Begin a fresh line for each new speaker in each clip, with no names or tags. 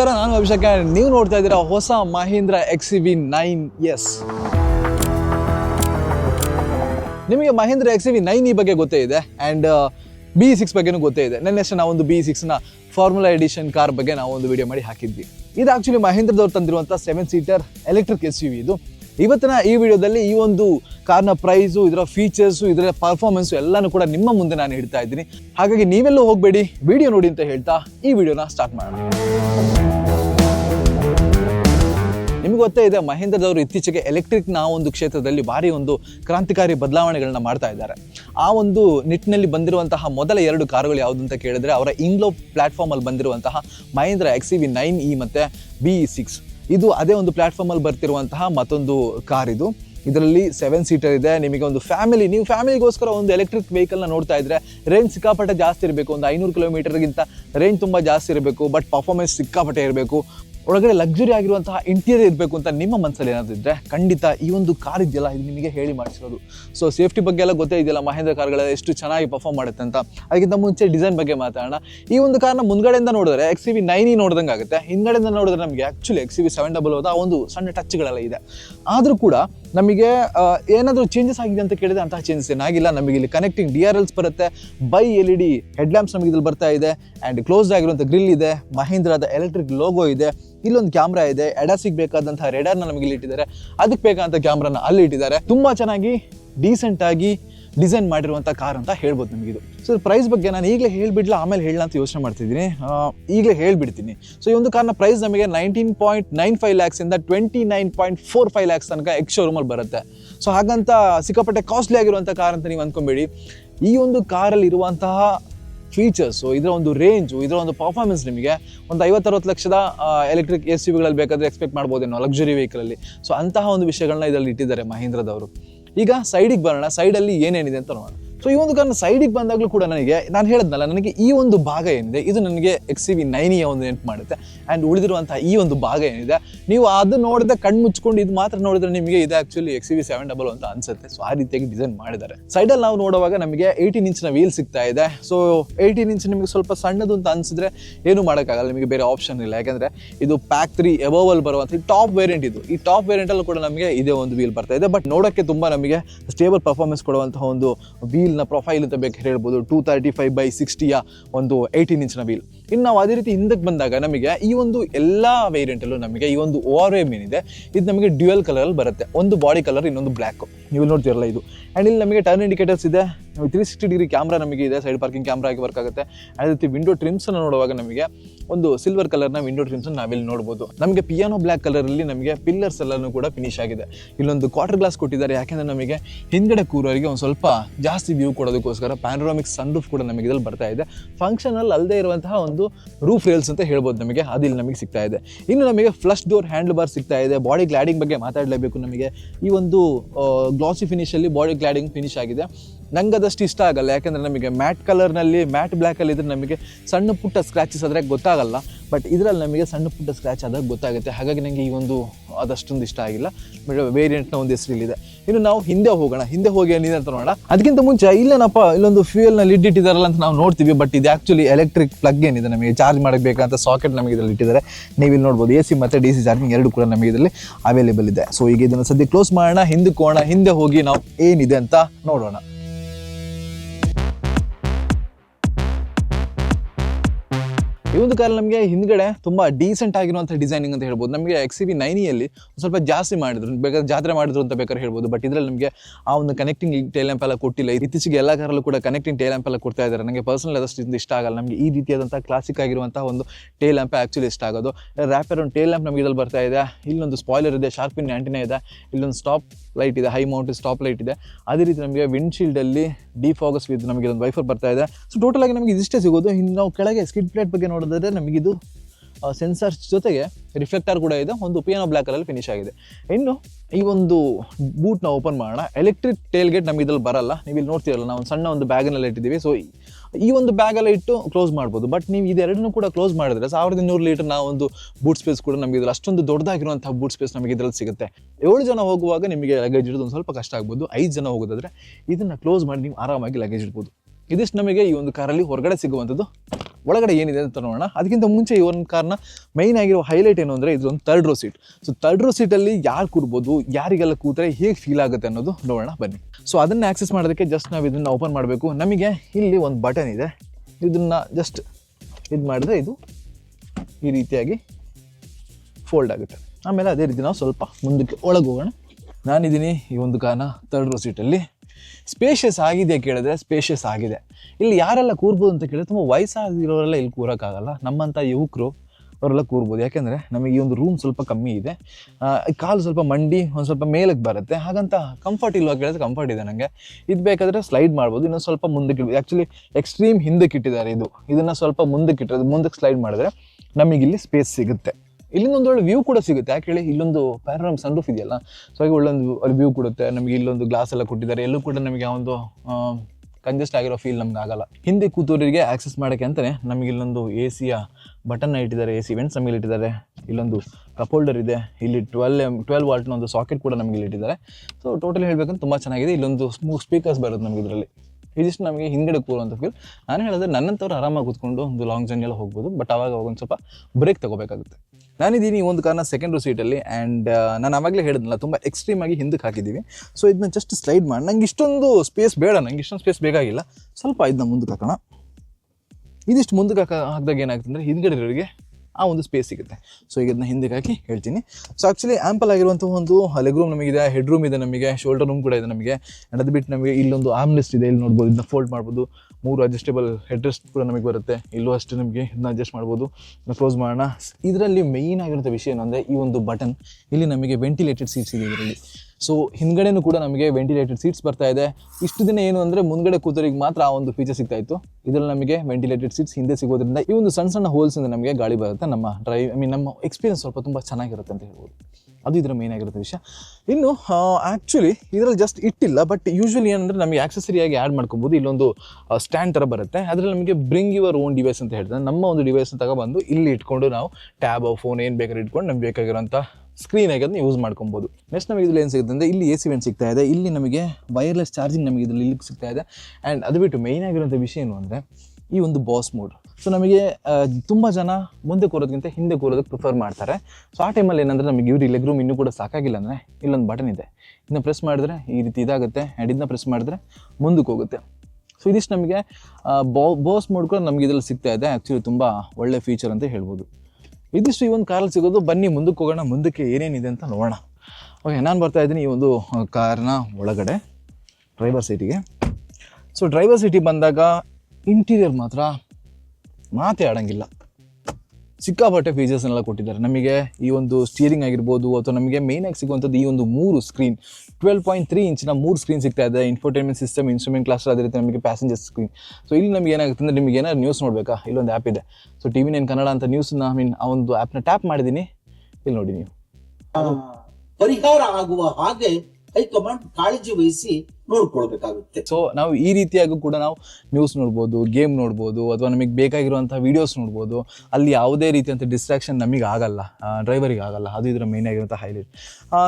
ನಮಸ್ಕಾರ ನಾನು ಅಭಿಷೇಕ್ ನೀವು ನೋಡ್ತಾ ಇದ್ದೀರಾ ಹೊಸ Mahindra X V nine S ನಿಮಗೆ ಮಹೇಂದ್ರ ಎಕ್ಸ್ ವಿ ನೈನ್ ಈ ಬಗ್ಗೆ ಗೊತ್ತೇ ಇದೆ ಆ್ಯಂಡ್ ಬಿ ಸಿಕ್ಸ್ ಬಗ್ಗೆನೂ ಗೊತ್ತೇ ಇದೆ. ನೆನ್ನೆಷ್ಟು ನಾವೊಂದು ಬಿ ಸಿಕ್ಸ್ನ ಫಾರ್ಮುಲಾ ಎಡಿಷನ್ ಕಾರ್ ಬಗ್ಗೆ ನಾವು ಒಂದು ವಿಡಿಯೋ ಮಾಡಿ ಹಾಕಿದ್ವಿ. ಇದು ಆಕ್ಚುಲಿ ಮಹೇಂದ್ರದವ್ರು ತಂದಿರುವಂಥ seven seater electric S U ಇದು. ಇವತ್ತಿನ ಈ ವಿಡಿಯೋದಲ್ಲಿ ಈ ಒಂದು ಕಾರ್ನ ಪ್ರೈಸು ಇದರ ಫೀಚರ್ಸು ಇದರ ಪರ್ಫಾರ್ಮೆನ್ಸು ಎಲ್ಲಾನು ಕೂಡ ನಿಮ್ಮ ಮುಂದೆ ನಾನು ಇಡ್ತಾ ಇದ್ದೀನಿ. ಹಾಗಾಗಿ ನೀವೆಲ್ಲೂ ಹೋಗಬೇಡಿ ವಿಡಿಯೋ ನೋಡಿ ಅಂತ ಹೇಳ್ತಾ ಈ ವಿಡಿಯೋನ ಸ್ಟಾರ್ಟ್ ಮಾಡೋಣ. ಗೊತ್ತೇ ಇದೆ ಮಹೇಂದ್ರದವರು ಇತ್ತೀಚೆಗೆ ಎಲೆಕ್ಟ್ರಿಕ್ನ ಒಂದು ಕ್ಷೇತ್ರದಲ್ಲಿ ಭಾರಿ ಒಂದು ಕ್ರಾಂತಿಕಾರಿ ಬದಲಾವಣೆಗಳನ್ನ ಮಾಡ್ತಾ ಇದ್ದಾರೆ. ಆ ಒಂದು ನಿಟ್ಟಿನಲ್ಲಿ ಬಂದಿರುವಂತಹ ಮೊದಲ ಎರಡು ಕಾರುಗಳು ಯಾವುದು ಅಂತ ಕೇಳಿದ್ರೆ, ಅವರ ಇಂಗ್ಲೋ ಪ್ಲಾಟ್ಫಾರ್ಮಲ್ಲಿ ಬಂದಿರುವಂತಹ Mahindra X V nine E ಮತ್ತು ಬಿ ಸಿಕ್ಸ್ ಇದು ಅದೇ ಒಂದು ಪ್ಲಾಟ್ಫಾರ್ಮಲ್ಲಿ ಬರ್ತಿರುವಂತಹ ಮತ್ತೊಂದು ಕಾರ್ ಇದು. ಇದರಲ್ಲಿ ಸೆವೆನ್ ಸೀಟರ್ ಇದೆ, ನಿಮಗೆ ಒಂದು ಫ್ಯಾಮಿಲಿ ನೀವು ಫ್ಯಾಮಿಲಿಗೋಸ್ಕರ ಒಂದು ಎಲೆಕ್ಟ್ರಿಕ್ ವೆಹಿಕಲ್ನ ನೋಡ್ತಾ ಇದ್ರೆ ರೇಂಜ್ ಸಿಕ್ಕಾಪಟ್ಟೆ ಜಾಸ್ತಿ ಇರಬೇಕು. ಒಂದು ಐನೂರು ಕಿಲೋಮೀಟರ್ಗಿಂತ ರೇಂಜ್ ತುಂಬ ಜಾಸ್ತಿ ಇರಬೇಕು ಬಟ್ ಪರ್ಫಾರ್ಮೆನ್ಸ್ ಸಿಕ್ಕಾಪಟ್ಟೆ ಇರಬೇಕು. ಒಳಗಡೆ ಲಕ್ಸುರಿ ಆಗಿರುವಂತಹ ಇಂಟೀರಿಯರ್ ಇರಬೇಕು ಅಂತ ನಿಮ್ಮ ಮನಸ್ಸಲ್ಲಿ ಏನಾದರೂ ಇದ್ರೆ ಖಂಡಿತ ಈ ಒಂದು ಕಾರ್ ಇದೆಯಲ್ಲ, ಇದು ನಿಮಗೆ ಹೇಳಿ ಮಾಡಿಸಿರೋದು. ಸೊ ಸೇಫ್ಟಿ ಬಗ್ಗೆ ಎಲ್ಲ ಗೊತ್ತೇ ಇದೆಯಲ್ಲ, ಮಹೇಂದ್ರ ಕಾರ್ಗಳೆಲ್ಲ ಎಷ್ಟು ಚೆನ್ನಾಗಿ ಪರ್ಫಾರ್ಮ್ ಮಾಡುತ್ತೆ ಅಂತ. ಅದಕ್ಕಿಂತ ಮುಂಚೆ ಡಿಸೈನ್ ಬಗ್ಗೆ ಮಾತಾಡೋಣ. ಈ ಒಂದು ಕಾರ್ನ ಮುಂದ್ಗಡೆಯಿಂದ ನೋಡಿದ್ರೆ ಎಕ್ಸ್ ವಿ ನೈನ್ ನೋಡ್ದಂಗೆ ಆಗುತ್ತೆ. ಹಿಂದ್ಗಡೆಯಿಂದ ನೋಡಿದ್ರೆ ನಮಗೆ actually X V seven double ಹೋದ ಒಂದು ಸಣ್ಣ ಟಚ್ಗಳೆಲ್ಲ ಇದೆ. ಆದರೂ ಕೂಡ ನಮಗೆ ಏನಾದರೂ ಚೇಂಜಸ್ ಆಗಿದೆ ಅಂತ ಕೇಳಿದ್ರೆ ಅಂತಹ ಚೇಂಜಸ್ ಏನಾಗಿಲ್ಲ ನಮಗೆ ಇಲ್ಲಿ ಕನೆಕ್ಟಿಂಗ್ ಡಿ ಆರ್ ಎಲ್ಸ್ ಬರುತ್ತೆ. Bi L E D head lamps ನಮಗೆ ಇದ್ರಲ್ಲಿ ಬರ್ತಾ ಇದೆ. ಆ್ಯಂಡ್ ಕ್ಲೋಸ್ಡ್ ಆಗಿರುವಂಥ ಗ್ರಿಲ್ ಇದೆ. ಮಹೇಂದ್ರದ ಎಲೆಕ್ಟ್ರಿಕ್ ಲೋಗೋ ಇದೆ. ಇಲ್ಲೊಂದು ಕ್ಯಾಮ್ರಾ ಇದೆ. ಎಡಾಸಿಗೆ ಬೇಕಾದಂತಹ ರೆಡರ್ನ ನಮಗೆ ಇಲ್ಲಿ ಇಟ್ಟಿದ್ದಾರೆ. ಅದಕ್ಕೆ ಬೇಕಾದಂಥ ಕ್ಯಾಮ್ರಾನ ಅಲ್ಲಿ ಇಟ್ಟಿದ್ದಾರೆ. ತುಂಬ ಚೆನ್ನಾಗಿ ಡೀಸೆಂಟ್ ಆಗಿ ಡಿಸೈನ್ ಮಾಡಿರುವಂಥ ಕಾರ್ ಅಂತ ಹೇಳ್ಬೋದು ನಮಗಿದು ಸೊ ಪ್ರೈಸ್ ಬಗ್ಗೆ ನಾನು ಈಗಲೇ ಹೇಳ್ಬಿಡ್ಲ, ಆಮೇಲೆ ಹೇಳಲ್ಲ ಅಂತ ಯೋಚನೆ ಮಾಡ್ತಿದ್ದೀನಿ. ಈಗಲೇ ಹೇಳ್ಬಿಡ್ತೀನಿ. ಸೊ ಈ ಒಂದು ಕಾರ್ನ ಪ್ರೈಸ್ ನಮಗೆ nineteen point nine five ಲ್ಯಾಕ್ಸಿಂದ twenty nine point four five lakhs ತನಕ ಎಕ್ಸ್ ಶೋರೂಮಲ್ಲಿ ಬರುತ್ತೆ. ಸೊ ಹಾಗಂತ ಸಿಕ್ಕಾಪಟ್ಟೆ ಕಾಸ್ಟ್ಲಿ ಆಗಿರುವಂಥ ಕಾರ್ ಅಂತ ನೀವು ಅಂದ್ಕೊಂಬೇಡಿ ಈ ಒಂದು ಕಾರಲ್ಲಿ ಇರುವಂತಹ ಫೀಚರ್ಸು ಇದರ ಒಂದು ರೇಂಜು ಇದರ ಒಂದು ಪರ್ಫಾರ್ಮೆನ್ಸ್ ನಿಮಗೆ ಒಂದು ಐವತ್ತರವತ್ತು ಲಕ್ಷದ ಎಲೆಕ್ಟ್ರಿಕ್ ಎಸ್ ಯು ವಿಗಳಲ್ಲಿ ಬೇಕಾದರೆ ಎಕ್ಸ್ಪೆಕ್ಟ್ ಮಾಡ್ಬೋದೇನೋ ಲಕ್ಸುರಿ ವೆಹಿಕಲಲ್ಲಿ ಸೊ ಅಂತಹ ಒಂದು ವಿಷಯಗಳನ್ನ ಇದರಲ್ಲಿ ಇಟ್ಟಿದ್ದಾರೆ ಮಹೀಂದ್ರದವರು. ಈಗ ಸೈಡಿಗೆ ಬರೋಣ ಸೈಡಲ್ಲಿ ಏನೇನಿದೆ ಅಂತ ನೋಡೋಣ. ಸೊ ಈ ಒಂದು ಕಾರಣ ಸೈಡಿಗೆ ಬಂದಾಗಲೂ ಕೂಡ ನನಗೆ, ನಾನು ಹೇಳಿದ್ನಲ್ಲ, ನನಗೆ ಈ ಒಂದು ಭಾಗ ಏನಿದೆ, ಇದು ನನಗೆ ಎಕ್ಸ್ ಸಿ ವಿ ನೈನಿಯ ಒಂದು ನೆನಪು ಮಾಡುತ್ತೆ. ಆ್ಯಂಡ್ ಉಳಿದಿರುವಂಥ ಈ ಒಂದು ಭಾಗ ಏನಿದೆ, ನೀವು ಅದು ನೋಡಿದ್ರೆ ಕಣ್ಣು ಮುಚ್ಕೊಂಡು ಇದು ಮಾತ್ರ ನೋಡಿದ್ರೆ ನಿಮಗೆ ಇದು actually X C V seven double ಅಂತ ಅನ್ಸುತ್ತೆ. ಸೊ ಆ ರೀತಿಯಾಗಿ ಡಿಸೈನ್ ಮಾಡಿದ್ದಾರೆ. ಸೈಡಲ್ಲಿ ನಾವು ನೋಡುವಾಗ ನಮಗೆ ಏಯ್ಟೀನ್ ಇಂಚಿನ ವೀಲ್ ಸಿಗ್ತಾ ಇದೆ. ಸೊ ಏಯ್ಟೀನ್ ಇಂಚ್ ನಿಮಗೆ ಸ್ವಲ್ಪ ಸಣ್ಣದು ಅಂತ ಅನ್ಸಿದ್ರೆ ಏನು ಮಾಡೋಕ್ಕಾಗಲ್ಲ, ನಿಮಗೆ ಬೇರೆ ಆಪ್ಷನ್ ಇಲ್ಲ. ಯಾಕಂದ್ರೆ ಇದು ಪ್ಯಾಕ್ ತ್ರೀ ಎಬೋವಲ್ ಬರುವಂಥ ಟಾಪ್ ವೇರಿಯಂಟ್ ಇದು. ಈ ಟಾಪ್ ವೇರಿಯಂಟಲ್ಲೂ ಕೂಡ ನಮಗೆ ಇದೇ ಒಂದು ವೀಲ್ ಬರ್ತಾ ಇದೆ. ಬಟ್ ನೋಡೋಕ್ಕೆ ತುಂಬ ನಮಗೆ ಸ್ಟೇಬಲ್ ಪರ್ಫಾರ್ಮೆನ್ಸ್ ಕೊಡುವಂತಹ ಒಂದು ವೀಲ್ನ ಪ್ರೊಫೈಲ್ ಅಂತ ಬೇಕು ಹೇಳ್ಬೋದು. ಟೂ ತರ್ಟಿ ಫೈವ್ ಬೈ ಸಿಕ್ಸ್ಟಿಯ ಒಂದು ಏಯ್ಟೀನ್ ಇಂಚಿನ ವೀಲ್ ಇನ್ನು ನಾವು ಅದೇ ರೀತಿ ಹಿಂದಕ್ಕೆ ಬಂದಾಗ ನಮಗೆ ಈ ಒಂದು ಎಲ್ಲ ವೇರಿಯಂಟಲ್ಲೂ ನಮಗೆ ಈ ಒಂದು ಓ ಆರ್ ಏನಿದೆ, ಇದು ನಮಗೆ ಡ್ಯುಯಲ್ ಕಲರಲ್ಲಿ ಬರುತ್ತೆ. ಒಂದು ಬಾಡಿ ಕಲರ್ ಇನ್ನೊಂದು ಬ್ಲ್ಯಾಕ್ ನೀವು ನೋಡ್ತೀರಲ್ಲ ಇದು. ಆ್ಯಂಡ್ ಇಲ್ಲಿ ನಮಗೆ ಟರ್ನ್ ಇಂಡಿಕೇಟರ್ಸ್ ಇದೆ. ತ್ರೀ ಸಿಕ್ಸ್ಟಿ ಡಿಗ್ರಿ ಕ್ಯಾಮ್ರಾ ನಮಗೆ ಇದೆ. ಸೈಡ್ ಪಾರ್ಕಿಂಗ್ ಕ್ಯಾಮ್ರಾ ಆಗಿ ವರ್ಕ್ ಆಗುತ್ತೆ. ಅದೇ ರೀತಿ ವಿಂಡೋ ಟ್ರಿಮ್ಸನ್ನು ನೋಡುವಾಗ ನಮಗೆ ಒಂದು ಸಿಲ್ವರ್ ಕಲರ್ನ ವಿಂಡೋ ಟ್ರಿಮ್ಸನ್ನು ನಾವಿಲ್ಲಿ ನೋಡ್ಬೋದು. ನಮಗೆ ಪಿಯಾನೋ ಬ್ಲ್ಯಾಕ್ ಕಲರಲ್ಲಿ ನಮಗೆ ಪಿಲ್ಲರ್ಸ್ ಎಲ್ಲನೂ ಕೂಡ ಫಿನಿಶ್ ಆಗಿದೆ. ಇಲ್ಲೊಂದು ಕ್ವಾರ್ಟರ್ ಗ್ಲಾಸ್ ಕೊಟ್ಟಿದ್ದಾರೆ. ಯಾಕೆಂದರೆ ನಮಗೆ ಹಿಂದ್ಗಡೆ ಕೂರೋರಿಗೆ ಒಂದು ಸ್ವಲ್ಪ ಜಾಸ್ತಿ ವ್ಯೂ ಕೊಡೋದಕ್ಕೋಸ್ಕರ ಪ್ಯಾನೋರಾಮಿಕ್ ಸನ್ ರೂಫ್ ಕೂಡ ನಮಗೆ ಇದ್ರಲ್ಲಿ ಬರ್ತಾ ಇದೆ. ಫಂಕ್ಷನಲ್ ಅಲ್ಲದೆ ಇರುವಂತಹ ಒಂದು ರೂಫ್ ರೇಲ್ಸ್ ಅಂತ ಹೇಳ್ಬೋದು ನಮಗೆ. ಅದಿಲ್ಲಿ ನಮಗೆ ಸಿಗ್ತಾ ಇದೆ. ಇನ್ನು ನಮಗೆ ಫ್ಲಶ್ ಡೋರ್ ಹ್ಯಾಂಡಲ್ ಬಾರ್ ಸಿಗ್ತಾ ಇದೆ. ಬಾಡಿ ಗ್ಲಾಡಿಂಗ್ ಬಗ್ಗೆ ಮಾತಾಡಲೇಬೇಕು ನಮಗೆ. ಈ ಒಂದು ಗ್ಲಾಸಿ ಫಿನಿಷಲ್ಲಿ ಬಾಡಿ ಗ್ಲಾಡಿಂಗ್ ಫಿನಿಶ್ ಆಗಿದೆ. ನಂಗೆ ಅದಷ್ಟು ಇಷ್ಟ ಆಗಲ್ಲ. ಯಾಕಂದರೆ ನಮಗೆ ಮ್ಯಾಟ್ ಕಲರ್ನಲ್ಲಿ, ಮ್ಯಾಟ್ ಬ್ಲ್ಯಾಕಲ್ಲಿ ಇದ್ರೆ ನಮಗೆ ಸಣ್ಣ ಪುಟ್ಟ ಸ್ಕ್ರ್ಯಾಚಸ್ ಆದರೆ ಗೊತ್ತಾಗಲ್ಲ. ಬಟ್ ಇದರಲ್ಲಿ ನಮಗೆ ಸಣ್ಣ ಪುಟ್ಟ ಸ್ಕ್ರ್ಯಾಚ್ ಆದಾಗ ಗೊತ್ತಾಗುತ್ತೆ. ಹಾಗಾಗಿ ನನಗೆ ಈ ಒಂದು ಅದಷ್ಟೊಂದು ಇಷ್ಟ ಆಗಿಲ್ಲ. ವೇರಿಯಂಟ್ನ ಒಂದು ಹೆಸರಿಲ್ಲಿದೆ ಇನ್ನು ನಾವು ಹಿಂದೆ ಹೋಗೋಣ. ಹಿಂದೆ ಹೋಗಿ ಏನಿದೆ ಅಂತ ನೋಡೋಣ. ಅದಕ್ಕಿಂತ ಮುಂಚೆ ಇಲ್ಲೇನಪ್ಪ, ಇಲ್ಲೊಂದು ಫ್ಯೂಯಲ್ನ ಲಿಡ್ ಇಟ್ಟಿದ್ದಾರಲ್ಲ ಅಂತ ನಾವು ನೋಡ್ತೀವಿ. ಬಟ್ ಇದು ಆ್ಯಕ್ಚುಲಿ ಎಲೆಕ್ಟ್ರಿಕ್ ಪ್ಲಗ್ ಏನಿದೆ ನಮಗೆ. ಚಾರ್ಜ್ ಮಾಡಬೇಕಂತ ಸಾಕೆಟ್ ನಮಗೆ ಇದರಲ್ಲಿ ಇಟ್ಟಿದ್ದಾರೆ. ನೀವು ಇಲ್ಲಿ ನೋಡ್ಬೋದು ಎ ಸಿ ಮತ್ತು ಡಿ ಸಿ ಚಾರ್ಜಿಂಗ್ ಎರಡು ಕೂಡ ನಮಗೆ ಇದರಲ್ಲಿ ಅವೈಲೇಬಲ್ ಇದೆ. ಸೊ ಈಗ ಇದನ್ನು ಸದ್ಯ ಕ್ಲೋಸ್ ಮಾಡೋಣ. ಹಿಂದಕ್ಕೆ ಹೋಗೋಣ. ಹಿಂದೆ ಹೋಗಿ ನಾವು ಏನಿದೆ ಅಂತ ನೋಡೋಣ. ಈ ಒಂದು ಕಾರ್ ನಮಗೆ ಹಿಂದ್ಗಡೆ ತುಂಬಾ ಡೀಸೆಂಟ್ ಆಗಿರುವಂಥ ಡಿಸೈನಿಂಗ್ ಅಂತ ಹೇಳ್ಬೋದು. ನಮಗೆ ಎಕ್ಸ್ ವಿ ನೈನಿಯಲ್ಲಿ ಸ್ವಲ್ಪ ಜಾಸ್ತಿ ಮಾಡಿದ್ರು. ಬೇಕಾದ್ರೆ ಜಾತ್ರೆ ಮಾಡಿದ್ರು ಅಂತ ಬೇಕಾದ್ರೆ ಹೇಳ್ಬೋದು. ಬಟ್ ಇದರಲ್ಲಿ ನಮಗೆ ಆ ಒಂದು ಕನೆಕ್ಟಿಂಗ್ ಟೇಲ್ ಎಲ್ಲ ಕೊಟ್ಟಿಲ್ಲ. ಇತ್ತೀಚೆಗೆ ಎಲ್ಲ ಕಾರಲ್ಲೂ ಕೂಡ ಕನೆಕ್ಟಿಂಗ್ ಟೇಲ್ ಎಲ್ಲ ಕೊಡ್ತಾ ಇದ್ದಾರೆ. ನನಗೆ ಪರ್ಸನಲ್ ಅದಷ್ಟು ಇಷ್ಟ ಆಗಲ್ಲ. ನಮಗೆ ಈ ರೀತಿಯಾದಂಥ ಕ್ಲಾಸಿಕ್ ಆಗಿರುವಂತಹ ಒಂದು ಟೇಲ್ ಲ್ಯಾಂಪ್ ಆ್ಯಕ್ಚುಲಿ ಇಷ್ಟ ಆಗೋದು. ರ್ಯಾಪರ್ ಒಂದು ಟೇಲ್ ಲ್ಯಾಂಪ್ ನಮಗೆ ಇದರಲ್ಲಿ ಬರ್ತಾ ಇದೆ. ಇಲ್ಲೊಂದು ಸ್ಪಾಯ್ಲರ್ ಇದೆ ಶಾರ್ಪಿನ್ ಆ್ಯಂಟಿನ ಇದೆ. ಇಲ್ಲೊಂದು ಸ್ಟಾಪ್ ಲೈಟ್ ಇದೆ ಹೈ ಮೌಂಟ್ ಸ್ಟಾಪ್ ಲೈಟ್ ಇದೆ. ಅದೇ ರೀತಿ ನಮಗೆ ವಿಂಡ್ಶೀಲ್ಡಲ್ಲಿ ಡಿಫಾಗಸ್ ವಿತ್ ನಮಗೆ ಒಂದು ವೈಫರ್ ಬರ್ತಾ ಇದೆ. ಸೊ ಟೋಟಲ್ ಆಗಿ ನಮಗೆ ಇದಿಷ್ಟೇ ಸಿಗೋದು. ಇನ್ನು ನಾವು ಕೆಳಗೆ ಸ್ಕಿಡ್ ಪ್ಲೇಟ್ ಬಗ್ಗೆ ನೋಡಿದ್ರೆ ನಮಗಿದು ಸೆನ್ಸರ್ಸ್ ಜೊತೆಗೆ ರಿಫ್ಲೆಕ್ಟರ್ ಕೂಡ ಇದೆ. ಒಂದು ಪಿಯಾನೋ ಬ್ಲ್ಯಾಕ್ ಕಲರ್ ಫಿನಿಶ್ ಆಗಿದೆ. ಇನ್ನು ಈ ಒಂದು ಬೂಟ್ನ ಓಪನ್ ಮಾಡೋಣ. ಎಲೆಕ್ಟ್ರಿಕ್ ಟೇಲ್ ಗೇಟ್ ನಮಗೆ ಇದ್ರಲ್ಲಿ ಬರಲ್ಲ. ನೀವು ಇಲ್ಲಿ ನೋಡ್ತೀರಲ್ಲ ನಾವು ಸಣ್ಣ ಒಂದು ಬ್ಯಾಗನ್ನೆಲ್ಲ ಇಟ್ಟಿದ್ದೀವಿ. ಸೊ ಈ ಒಂದು ಬ್ಯಾಗೆಲ್ಲ ಇಟ್ಟು ಕ್ಲೋಸ್ ಮಾಡ್ಬೋದು. ಬಟ್ ನೀವು ಇದೆರಡನ್ನೂ ಕೂಡ ಕ್ಲೋಸ್ ಮಾಡಿದ್ರೆ ಸಾವಿರದ ಇನ್ನೂರು ಲೀಟರ್ ನಾವು ಒಂದು ಬೂಟ್ ಸ್ಪೇಸ್ ಕೂಡ ನಮಗೆ ಇದ್ರಲ್ಲಿ ಅಷ್ಟೊಂದು ದೊಡ್ಡದಾಗಿರುವಂತಹ ಬೂಟ್ ಸ್ಪೇಸ್ ನಮಗೆ ಇದರಲ್ಲಿ ಸಿಗುತ್ತೆ. ಏಳು ಜನ ಹೋಗುವಾಗ ನಿಮಗೆ ಲಗೇಜ್ ಇಡೋದು ಒಂದು ಸ್ವಲ್ಪ ಕಷ್ಟ ಆಗ್ಬೋದು. ಐದು ಜನ ಹೋಗೋದಾದ್ರೆ ಇದನ್ನು ಕ್ಲೋಸ್ ಮಾಡಿ ನೀವು ಆರಾಮಾಗಿ ಲಗೇಜ್ ಇಡ್ಬೋದು. ಇದಿಷ್ಟು ನಮಗೆ ಈ ಒಂದು ಕಾರಲ್ಲಿ ಹೊರಗಡೆ ಸಿಗುವಂಥದ್ದು. ಒಳಗಡೆ ಏನಿದೆ ಅಂತ ನೋಡೋಣ. ಅದಕ್ಕಿಂತ ಮುಂಚೆ ಈ ಒಂದು ಕಾರ್ನ ಮೈನ್ ಆಗಿರೋ ಹೈಲೈಟ್ ಏನು ಅಂದರೆ ಇದೊಂದು third row seat so third row ಸೀಟಲ್ಲಿ ಯಾರು ಕೂರ್ಬೋದು, ಯಾರಿಗೆಲ್ಲ ಕೂತರೆ ಹೇಗೆ ಫೀಲ್ ಆಗುತ್ತೆ ಅನ್ನೋದು ನೋಡೋಣ, ಬನ್ನಿ. ಸೊ ಅದನ್ನು ಆಕ್ಸೆಸ್ ಮಾಡೋದಕ್ಕೆ ಜಸ್ಟ್ ನಾವು ಇದನ್ನು ಓಪನ್ ಮಾಡಬೇಕು. ನಮಗೆ ಇಲ್ಲಿ ಒಂದು ಬಟನ್ ಇದೆ. ಇದನ್ನು ಜಸ್ಟ್ ಇದು ಮಾಡಿದ್ರೆ ಇದು ಈ ರೀತಿಯಾಗಿ ಫೋಲ್ಡ್ ಆಗುತ್ತೆ. ಆಮೇಲೆ ಅದೇ ರೀತಿ ನಾವು ಸ್ವಲ್ಪ ಮುಂದಕ್ಕೆ ಒಳಗೆ ಹೋಗೋಣ ನಾನಿದ್ದೀನಿ ಈ ಒಂದು ಕಾರಣ ತರ್ಡ್ ರೋ ಸೀಟಲ್ಲಿ ಸ್ಪೇಷಿಯಸ್ ಆಗಿದೆ ಕೇಳಿದ್ರೆ ಸ್ಪೇಷಿಯಸ್ ಆಗಿದೆ. ಇಲ್ಲಿ ಯಾರೆಲ್ಲ ಕೂರ್ಬೋದು ಅಂತ ಕೇಳಿದ್ರೆ ತುಂಬ ವಯಸ್ಸಾಗಿರೋರೆಲ್ಲ ಇಲ್ಲಿ ಕೂರೋಕ್ಕಾಗಲ್ಲ. ನಮ್ಮಂಥ ಯುವಕರು ಅವರೆಲ್ಲ ಕೂರ್ಬೋದು. ಯಾಕೆಂದರೆ ನಮಗೆ ಈ ಒಂದು ರೂಮ್ ಸ್ವಲ್ಪ ಕಮ್ಮಿ ಇದೆ. ಕಾಲು ಸ್ವಲ್ಪ ಮಂಡಿ, ಒಂದು ಸ್ವಲ್ಪ ಮೇಲಕ್ಕೆ ಬರುತ್ತೆ. ಹಾಗಂತ ಕಂಫರ್ಟ್ ಇಲ್ವಾ ಕೇಳಿದ್ರೆ ಕಂಫರ್ಟ್ ಇದೆ ನನಗೆ ಇದು ಬೇಕಾದರೆ ಸ್ಲೈಡ್ ಮಾಡ್ಬೋದು. ಇನ್ನೊಂದು ಸ್ವಲ್ಪ ಮುಂದಕ್ಕೆ ಇಡ್ಬೋದು. ಆ್ಯಕ್ಚುಲಿ ಎಕ್ಸ್ಟ್ರೀಮ್ ಹಿಂದಕ್ಕೆ ಇಟ್ಟಿದ್ದಾರೆ ಇದು. ಇದನ್ನು ಸ್ವಲ್ಪ ಮುಂದಕ್ಕೆ ಇಟ್ಟಿರೋದು. ಮುಂದಕ್ಕೆ ಸ್ಲೈಡ್ ಮಾಡಿದ್ರೆ ನಮಗಿಲ್ಲಿ ಸ್ಪೇಸ್ ಸಿಗುತ್ತೆ. ಇಲ್ಲಿಂದ ಒಂದು ಒಳ್ಳೆ ವ್ಯೂ ಕೂಡ ಸಿಗುತ್ತೆ. ಯಾಕೆ ಹೇಳಿ? ಇಲ್ಲೊಂದು ಪ್ಯಾರಮ್ ಸನ್ ರೂಫ್ ಇದೆಯಲ್ಲ? ಸೊ ಹಾಗೆ ಒಳ್ಳೊಂದು ಅಲ್ಲಿ ವ್ಯೂ ಕೊಡುತ್ತೆ. ನಮಗೆ ಇಲ್ಲೊಂದು ಗ್ಲಾಸ್ ಎಲ್ಲ ಕೊಟ್ಟಿದ್ದಾರೆ. ಎಲ್ಲೂ ಕೂಡ ನಮಗೆ ಆ ಒಂದು ಕಂಜೆಸ್ಟ್ ಆಗಿರೋ ಫೀಲ್ ನಮ್ಗೆ ಆಗಲ್ಲ. ಹಿಂದೆ ಕೂತೋರಿಗೆ ಆಕ್ಸೆಸ್ ಮಾಡೋಕ್ಕೆ ಅಂತಲೇ ನಮಗೆ ಇಲ್ಲೊಂದು ಎ ಸಿಯ ಬಟನ್ನ ಇಟ್ಟಿದ್ದಾರೆ. ಎ ಸಿ ವೆಂಟ್ಸ್ ನಮಗೆ ಇಟ್ಟಿದ್ದಾರೆ. ಇಲ್ಲೊಂದು ಕಪ್ ಹೋಲ್ಡರ್ ಇದೆ. ಇಲ್ಲಿ ಟ್ವೆಲ್ ಎಂ ಟ್ವೆಲ್ ವಾಲ್ಟ್ನ ಒಂದು ಸಾಕೆಟ್ ಕೂಡ ನಮಗೆ ಇಲ್ಲಿ ಇಟ್ಟಿದ್ದಾರೆ. ಸೊ ಟೋಟಲಿ ಹೇಳಬೇಕಂದ್ರೆ ತುಂಬ ಚೆನ್ನಾಗಿದೆ. ಇಲ್ಲೊಂದು ಸ್ಮೂ ಸ್ಪೀಕರ್ಸ್ ಬರುತ್ತೆ ನಮಗೆ ಇದರಲ್ಲಿ. ಇದಿಷ್ಟು ನಮಗೆ ಹಿಂದ್ಗಡೆ ಕೂರುವಂಥ ಫೀಲ್ ನಾನು ಹೇಳಿದ್ರೆ ನನ್ನಂಥವ್ರು ಆರಾಮಾಗಿ ಕೂತ್ಕೊಂಡು ಒಂದು ಲಾಂಗ್ ಜರ್ನಿ ಎಲ್ಲ ಹೋಗ್ಬೋದು ಬಟ್ ಅವಾಗ ಅವಾಗ ಒಂದು ಸ್ವಲ್ಪ ಬ್ರೇಕ್ ತಗೋಬೇಕಾಗುತ್ತೆ. ನಾನಿದ್ದೀನಿ ಒಂದು ಕಾರಣ ಸೆಕೆಂಡ್ ಸೀಟಲ್ಲಿ ಆ್ಯಂಡ್ ನಾನು ಆವಾಗಲೇ ಹೇಳಿದ್ನಲ್ಲ, ತುಂಬ ಎಕ್ಸ್ಟ್ರೀಮ್ ಆಗಿ ಹಿಂದಕ್ಕೆ ಹಾಕಿದ್ದೀವಿ. ಸೊ ಇದನ್ನ ಜಸ್ಟ್ ಸ್ಲೈಡ್ ಮಾಡಿ. ನಂಗೆ ಇಷ್ಟೊಂದು ಸ್ಪೇಸ್ ಬೇಡ, ನಂಗೆ ಇಷ್ಟೊಂದು ಸ್ಪೇಸ್ ಬೇಕಾಗಿಲ್ಲ. ಸ್ವಲ್ಪ ಇದನ್ನ ಮುಂದಕ್ಕೆ ಹಾಕೋಣ. ಇದಿಷ್ಟು ಮುಂದಕ್ಕೆ ಹಾಕ ಹಾಕಿದಾಗ ಏನಾಗುತ್ತೆ ಅಂದರೆ ಹಿಂದ್ಗಡೆ ಇರೋರಿಗೆ ಆ ಒಂದು ಸ್ಪೇಸ್ ಸಿಗುತ್ತೆ. ಸೊ ಈಗ ಇದನ್ನ ಹಿಂದಕ್ಕೆ ಹಾಕಿ ಹೇಳ್ತೀನಿ. ಸೊ ಆ್ಯಕ್ಚುಲಿ ಆ್ಯಂಪಲ್ ಆಗಿರುವಂಥ ಒಂದು ಲೆಗ್ ರೂಮ್ ನಮಗಿದೆ ಹೆಡ್ ರೂಮ್ ಇದೆ ನಮಗೆ ಶೋಲ್ಡರ್ ರೂಮ್ ಕೂಡ ಇದೆ ನಮಗೆ. ಆ್ಯಂಡ್ ಅದು ಬಿಟ್ಟು ನಮಗೆ ಇಲ್ಲೊಂದು ಆರ್ಮ್ಲೆಸ್ಟ್ ಇದೆ, ಇಲ್ಲಿ ನೋಡ್ಬೋದು. ಇದನ್ನ ಫೋಲ್ಡ್ ಮಾಡ್ಬೋದು. ಮೂರು ಅಡ್ಜಸ್ಟೇಬಲ್ ಹೆಡ್ ರೆಸ್ಟ್ ಕೂಡ ನಮಗೆ ಬರುತ್ತೆ. ಇಲ್ಲೂ ಅಷ್ಟೇ ನಮಗೆ ಇದನ್ನ ಅಡ್ಜಸ್ಟ್ ಮಾಡ್ಬೋದು. ಕ್ಲೋಸ್ ಮಾಡೋಣ. ಇದರಲ್ಲಿ ಮೇಯ್ನ್ ಆಗಿರುವಂಥ ವಿಷಯ ಏನಂದರೆ, ಈ ಒಂದು ಬಟನ್ ಇಲ್ಲಿ ನಮಗೆ ವೆಂಟಿಲೇಟೆಡ್ ಸೀಟ್ಸ್ ಇದೆ ಇದರಲ್ಲಿ. ಸೊ ಹಿಂದ್ಗಡೆನೂ ಕೂಡ ನಮಗೆ ವೆಂಟಿಲೇಟೆಡ್ ಸೀಟ್ಸ್ ಬರ್ತಾ ಇದೆ. ಇಷ್ಟು ದಿನ ಏನು ಅಂದರೆ ಮುಂದ್ಗಡೆ ಕೂತರಿಗೆ ಮಾತ್ರ ಆ ಒಂದು ಫೀಚರ್ ಸಿಗ್ತಾ ಇತ್ತು. ಇದರಲ್ಲಿ ನಮಗೆ ವೆಂಟಿಲೇಟೆಡ್ ಸೀಟ್ಸ್ ಹಿಂದೆ ಸಿಗೋದ್ರಿಂದ ಈ ಒಂದು ಸಣ್ಣ ಸಣ್ಣ ಹೋಲ್ಸಿಂದ ನಮಗೆ ಗಾಳಿ ಬರುತ್ತೆ. ನಮ್ಮ ಡ್ರೈವ್ ಐ ಮೀನ್ ನಮ್ಮ ಎಕ್ಸ್ಪೀರಿಯನ್ಸ್ ಸ್ವಲ್ಪ ತುಂಬ ಚೆನ್ನಾಗಿರುತ್ತೆ ಅಂತ ಹೇಳ್ಬೋದು. ಅದು ಇದರ ಮೇನ್ ಆಗಿರುತ್ತೆ ವಿಷಯ. ಇನ್ನು ಆ್ಯಕ್ಚುಲಿ ಇದರಲ್ಲಿ ಜಸ್ಟ್ ಇಟ್ಟಿಲ್ಲ ಬಟ್ ಯೂಶ್ವಲಿ ಏನಂದರೆ ನಮಗೆ ಆಕ್ಸೆಸರಿಯಾಗಿ ಆ್ಯಡ್ ಮಾಡ್ಕೊಬೋದು. ಇಲ್ಲೊಂದು ಸ್ಟ್ಯಾಂಡ್ ಥರ ಬರುತ್ತೆ. ಅದರಲ್ಲಿ ನಮಗೆ ಬ್ರಿಂಗ್ ಯುವರ್ ಓನ್ ಡಿವೈಸ್ ಅಂತ ಹೇಳ್ತಾರೆ. ನಮ್ಮ ಒಂದು ಡಿವೈಸ್ನ ತಗೊಬಂದು ಇಲ್ಲಿ ಇಟ್ಕೊಂಡು ನಾವು ಟ್ಯಾಬ್ ಫೋನ್ ಏನು ಬೇಕಾದ್ರೆ ಇಟ್ಕೊಂಡು ನಮ್ಗೆ ಬೇಕಾಗಿರೋಂಥ ಸ್ಕ್ರೀನ್ ಆಗಿ ಅದನ್ನ ಯೂಸ್ ಮಾಡ್ಕೊಬೋದು. ನೆಕ್ಸ್ಟ್ ನಮಗೆ ಇದರಲ್ಲಿ ಏನು ಸಿಗುತ್ತೆ ಅಂದರೆ ಇಲ್ಲಿ ಎ ಸಿ ವೆಂಟ್ ಸಿಗ್ತಾ ಇದೆ. ಇಲ್ಲಿ ನಮಗೆ ವೈರ್ಲೆಸ್ ಚಾರ್ಜಿಂಗ್ ನಮಗೆ ಇದರಲ್ಲಿ ಇಲ್ಲಿ ಸಿಗ್ತಾ ಇದೆ. ಆ್ಯಂಡ್ ಅದು ಬಿಟ್ಟು ಮೇಯ್ನ್ ಆಗಿರುವಂಥ ವಿಷಯ ಏನು ಅಂದರೆ ಈ ಒಂದು ಬಾಸ್ ಮೋಡ್ ಸೊ ನಮಗೆ ತುಂಬ ಜನ ಮುಂದೆ ಕೂರೋದಕ್ಕಿಂತ ಹಿಂದೆ ಕೂರೋದಕ್ಕೆ ಪ್ರಿಫರ್ ಮಾಡ್ತಾರೆ. ಸೊ ಆ ಟೈಮಲ್ಲಿ ಏನಂದರೆ ನಮಗೆ ಇವ್ರು ಲೆಗ್ ರೂಮ್ ಇನ್ನೂ ಕೂಡ ಸಾಕಾಗಿಲ್ಲ ಅಂದರೆ ಇಲ್ಲೊಂದು ಬಟನ್ ಇದೆ. ಇದನ್ನ ಪ್ರೆಸ್ ಮಾಡಿದ್ರೆ ಈ ರೀತಿ ಇದಾಗುತ್ತೆ ಆ್ಯಂಡ್ ಇದನ್ನ ಪ್ರೆಸ್ ಮಾಡಿದ್ರೆ ಮುಂದಕ್ಕೆ ಹೋಗುತ್ತೆ. ಸೊ ಇದಿಷ್ಟು ನಮಗೆ ಬಾ ಬಾಸ್ ಮೋಡ್ ಕೂಡ ನಮಗೆ ಇದರಲ್ಲಿ ಸಿಗ್ತಾ ಇದೆ. ಆ್ಯಕ್ಚುಲಿ ತುಂಬ ಒಳ್ಳೆ ಫೀಚರ್ ಅಂತ ಹೇಳ್ಬೋದು. ಇದಿಷ್ಟು ಈ ಒಂದು ಕಾರಲ್ಲಿ ಸಿಗೋದು, ಬನ್ನಿ ಮುಂದಕ್ಕೆ ಹೋಗೋಣ, ಮುಂದಕ್ಕೆ ಏನೇನಿದೆ ಅಂತ ನೋಡೋಣ. ಓಕೆ ನಾನು ಬರ್ತಾ ಇದ್ದೀನಿ ಈ ಒಂದು ಕಾರ್ನ ಒಳಗಡೆ ಡ್ರೈವರ್ ಸೀಟಿಗೆ ಸೊ ಡ್ರೈವರ್ ಸೀಟಿಗೆ ಬಂದಾಗ ಇಂಟೀರಿಯರ್ ಮಾತ್ರ ಮಾತೇ ಆಡಂಗಿಲ್ಲ. ಸಿಕ್ಕಾಪಟ್ಟೆ ಫೀಚರ್ಸ್ನೆಲ್ಲ ಕೊಟ್ಟಿದ್ದಾರೆ. ನಮಗೆ ಈ ಒಂದು ಸ್ಟೀರಿಂಗ್ ಆಗಿರ್ಬೋದು ಅಥವಾ ನಮಗೆ ಮೇಯ್ನಾಗಿ ಸಿಗುವಂಥದ್ದು ಈ ಒಂದು ಮೂರು ಸ್ಕ್ರೀನ್ ಟ್ವೆಲ್ ಪಾಯಿಂಟ್ ತ್ರೀ ಇಂಚಿನ ಮೂರು ಸ್ಕ್ರೀನ್ ಸಿಗ್ತಾ ಇದೆ. ಇನ್ಫೋಟೈನ್ಮೆಂಟ್ ಸಿಸ್ಟಮ್ ಇನ್ಸ್ಟ್ರೂಮೆಂಟ್ ಕ್ಲಾಸ್ ಅದೇ ರೀತಿ ನಮಗೆ ಪ್ಯಾಸೆಂಜರ್ ಸ್ಕ್ರೀನ್ ಸೊ ಇಲ್ಲಿ ನಮಗೆ ಏನಾಗುತ್ತೆ ಅಂದರೆ ನಿಮಗೆ ಏನಾದ್ರು ನ್ಯೂಸ್ ನೋಡಬೇಕಾ? ಇಲ್ಲೊಂದು ಆ್ಯಪ್ ಇದೆ. So T V nine Kannada ಅಂತ ನ್ಯೂಸ್ನ ಐ ಮೀನ್ ಆ ಒಂದು ಆ್ಯಪ್ನ ಟ್ಯಾಪ್ ಮಾಡಿದ್ದೀನಿ ಇಲ್ಲಿ ನೋಡಿ ನೀವು.
ಪರಿಹಾರ ಆಗುವ ಹಾಗೆ ಹೈಕಮಾಂಡ್ ಕಾಳಜಿ ವಹಿಸಿ ನೋಡ್ಕೊಳ್ಬೇಕಾಗುತ್ತೆ.
ಸೊ ನಾವು ಈ ರೀತಿಯಾಗೂ ಕೂಡ ನಾವು ನ್ಯೂಸ್ ನೋಡ್ಬೋದು ಗೇಮ್ ನೋಡ್ಬೋದು, ಅಥವಾ ನಮಗೆ ಬೇಕಾಗಿರುವಂಥ ವಿಡಿಯೋಸ್ ನೋಡ್ಬೋದು, ಅಲ್ಲಿ ಯಾವುದೇ ರೀತಿಯಂತ ಡಿಸ್ಟ್ರಾಕ್ಷನ್ ನಮಗೆ ಆಗಲ್ಲ ಡ್ರೈವರಿಗೆ ಆಗಲ್ಲ. ಅದು ಇದರ ಮೇನ್ ಆಗಿರುವಂಥ ಹೈಲೈಟ್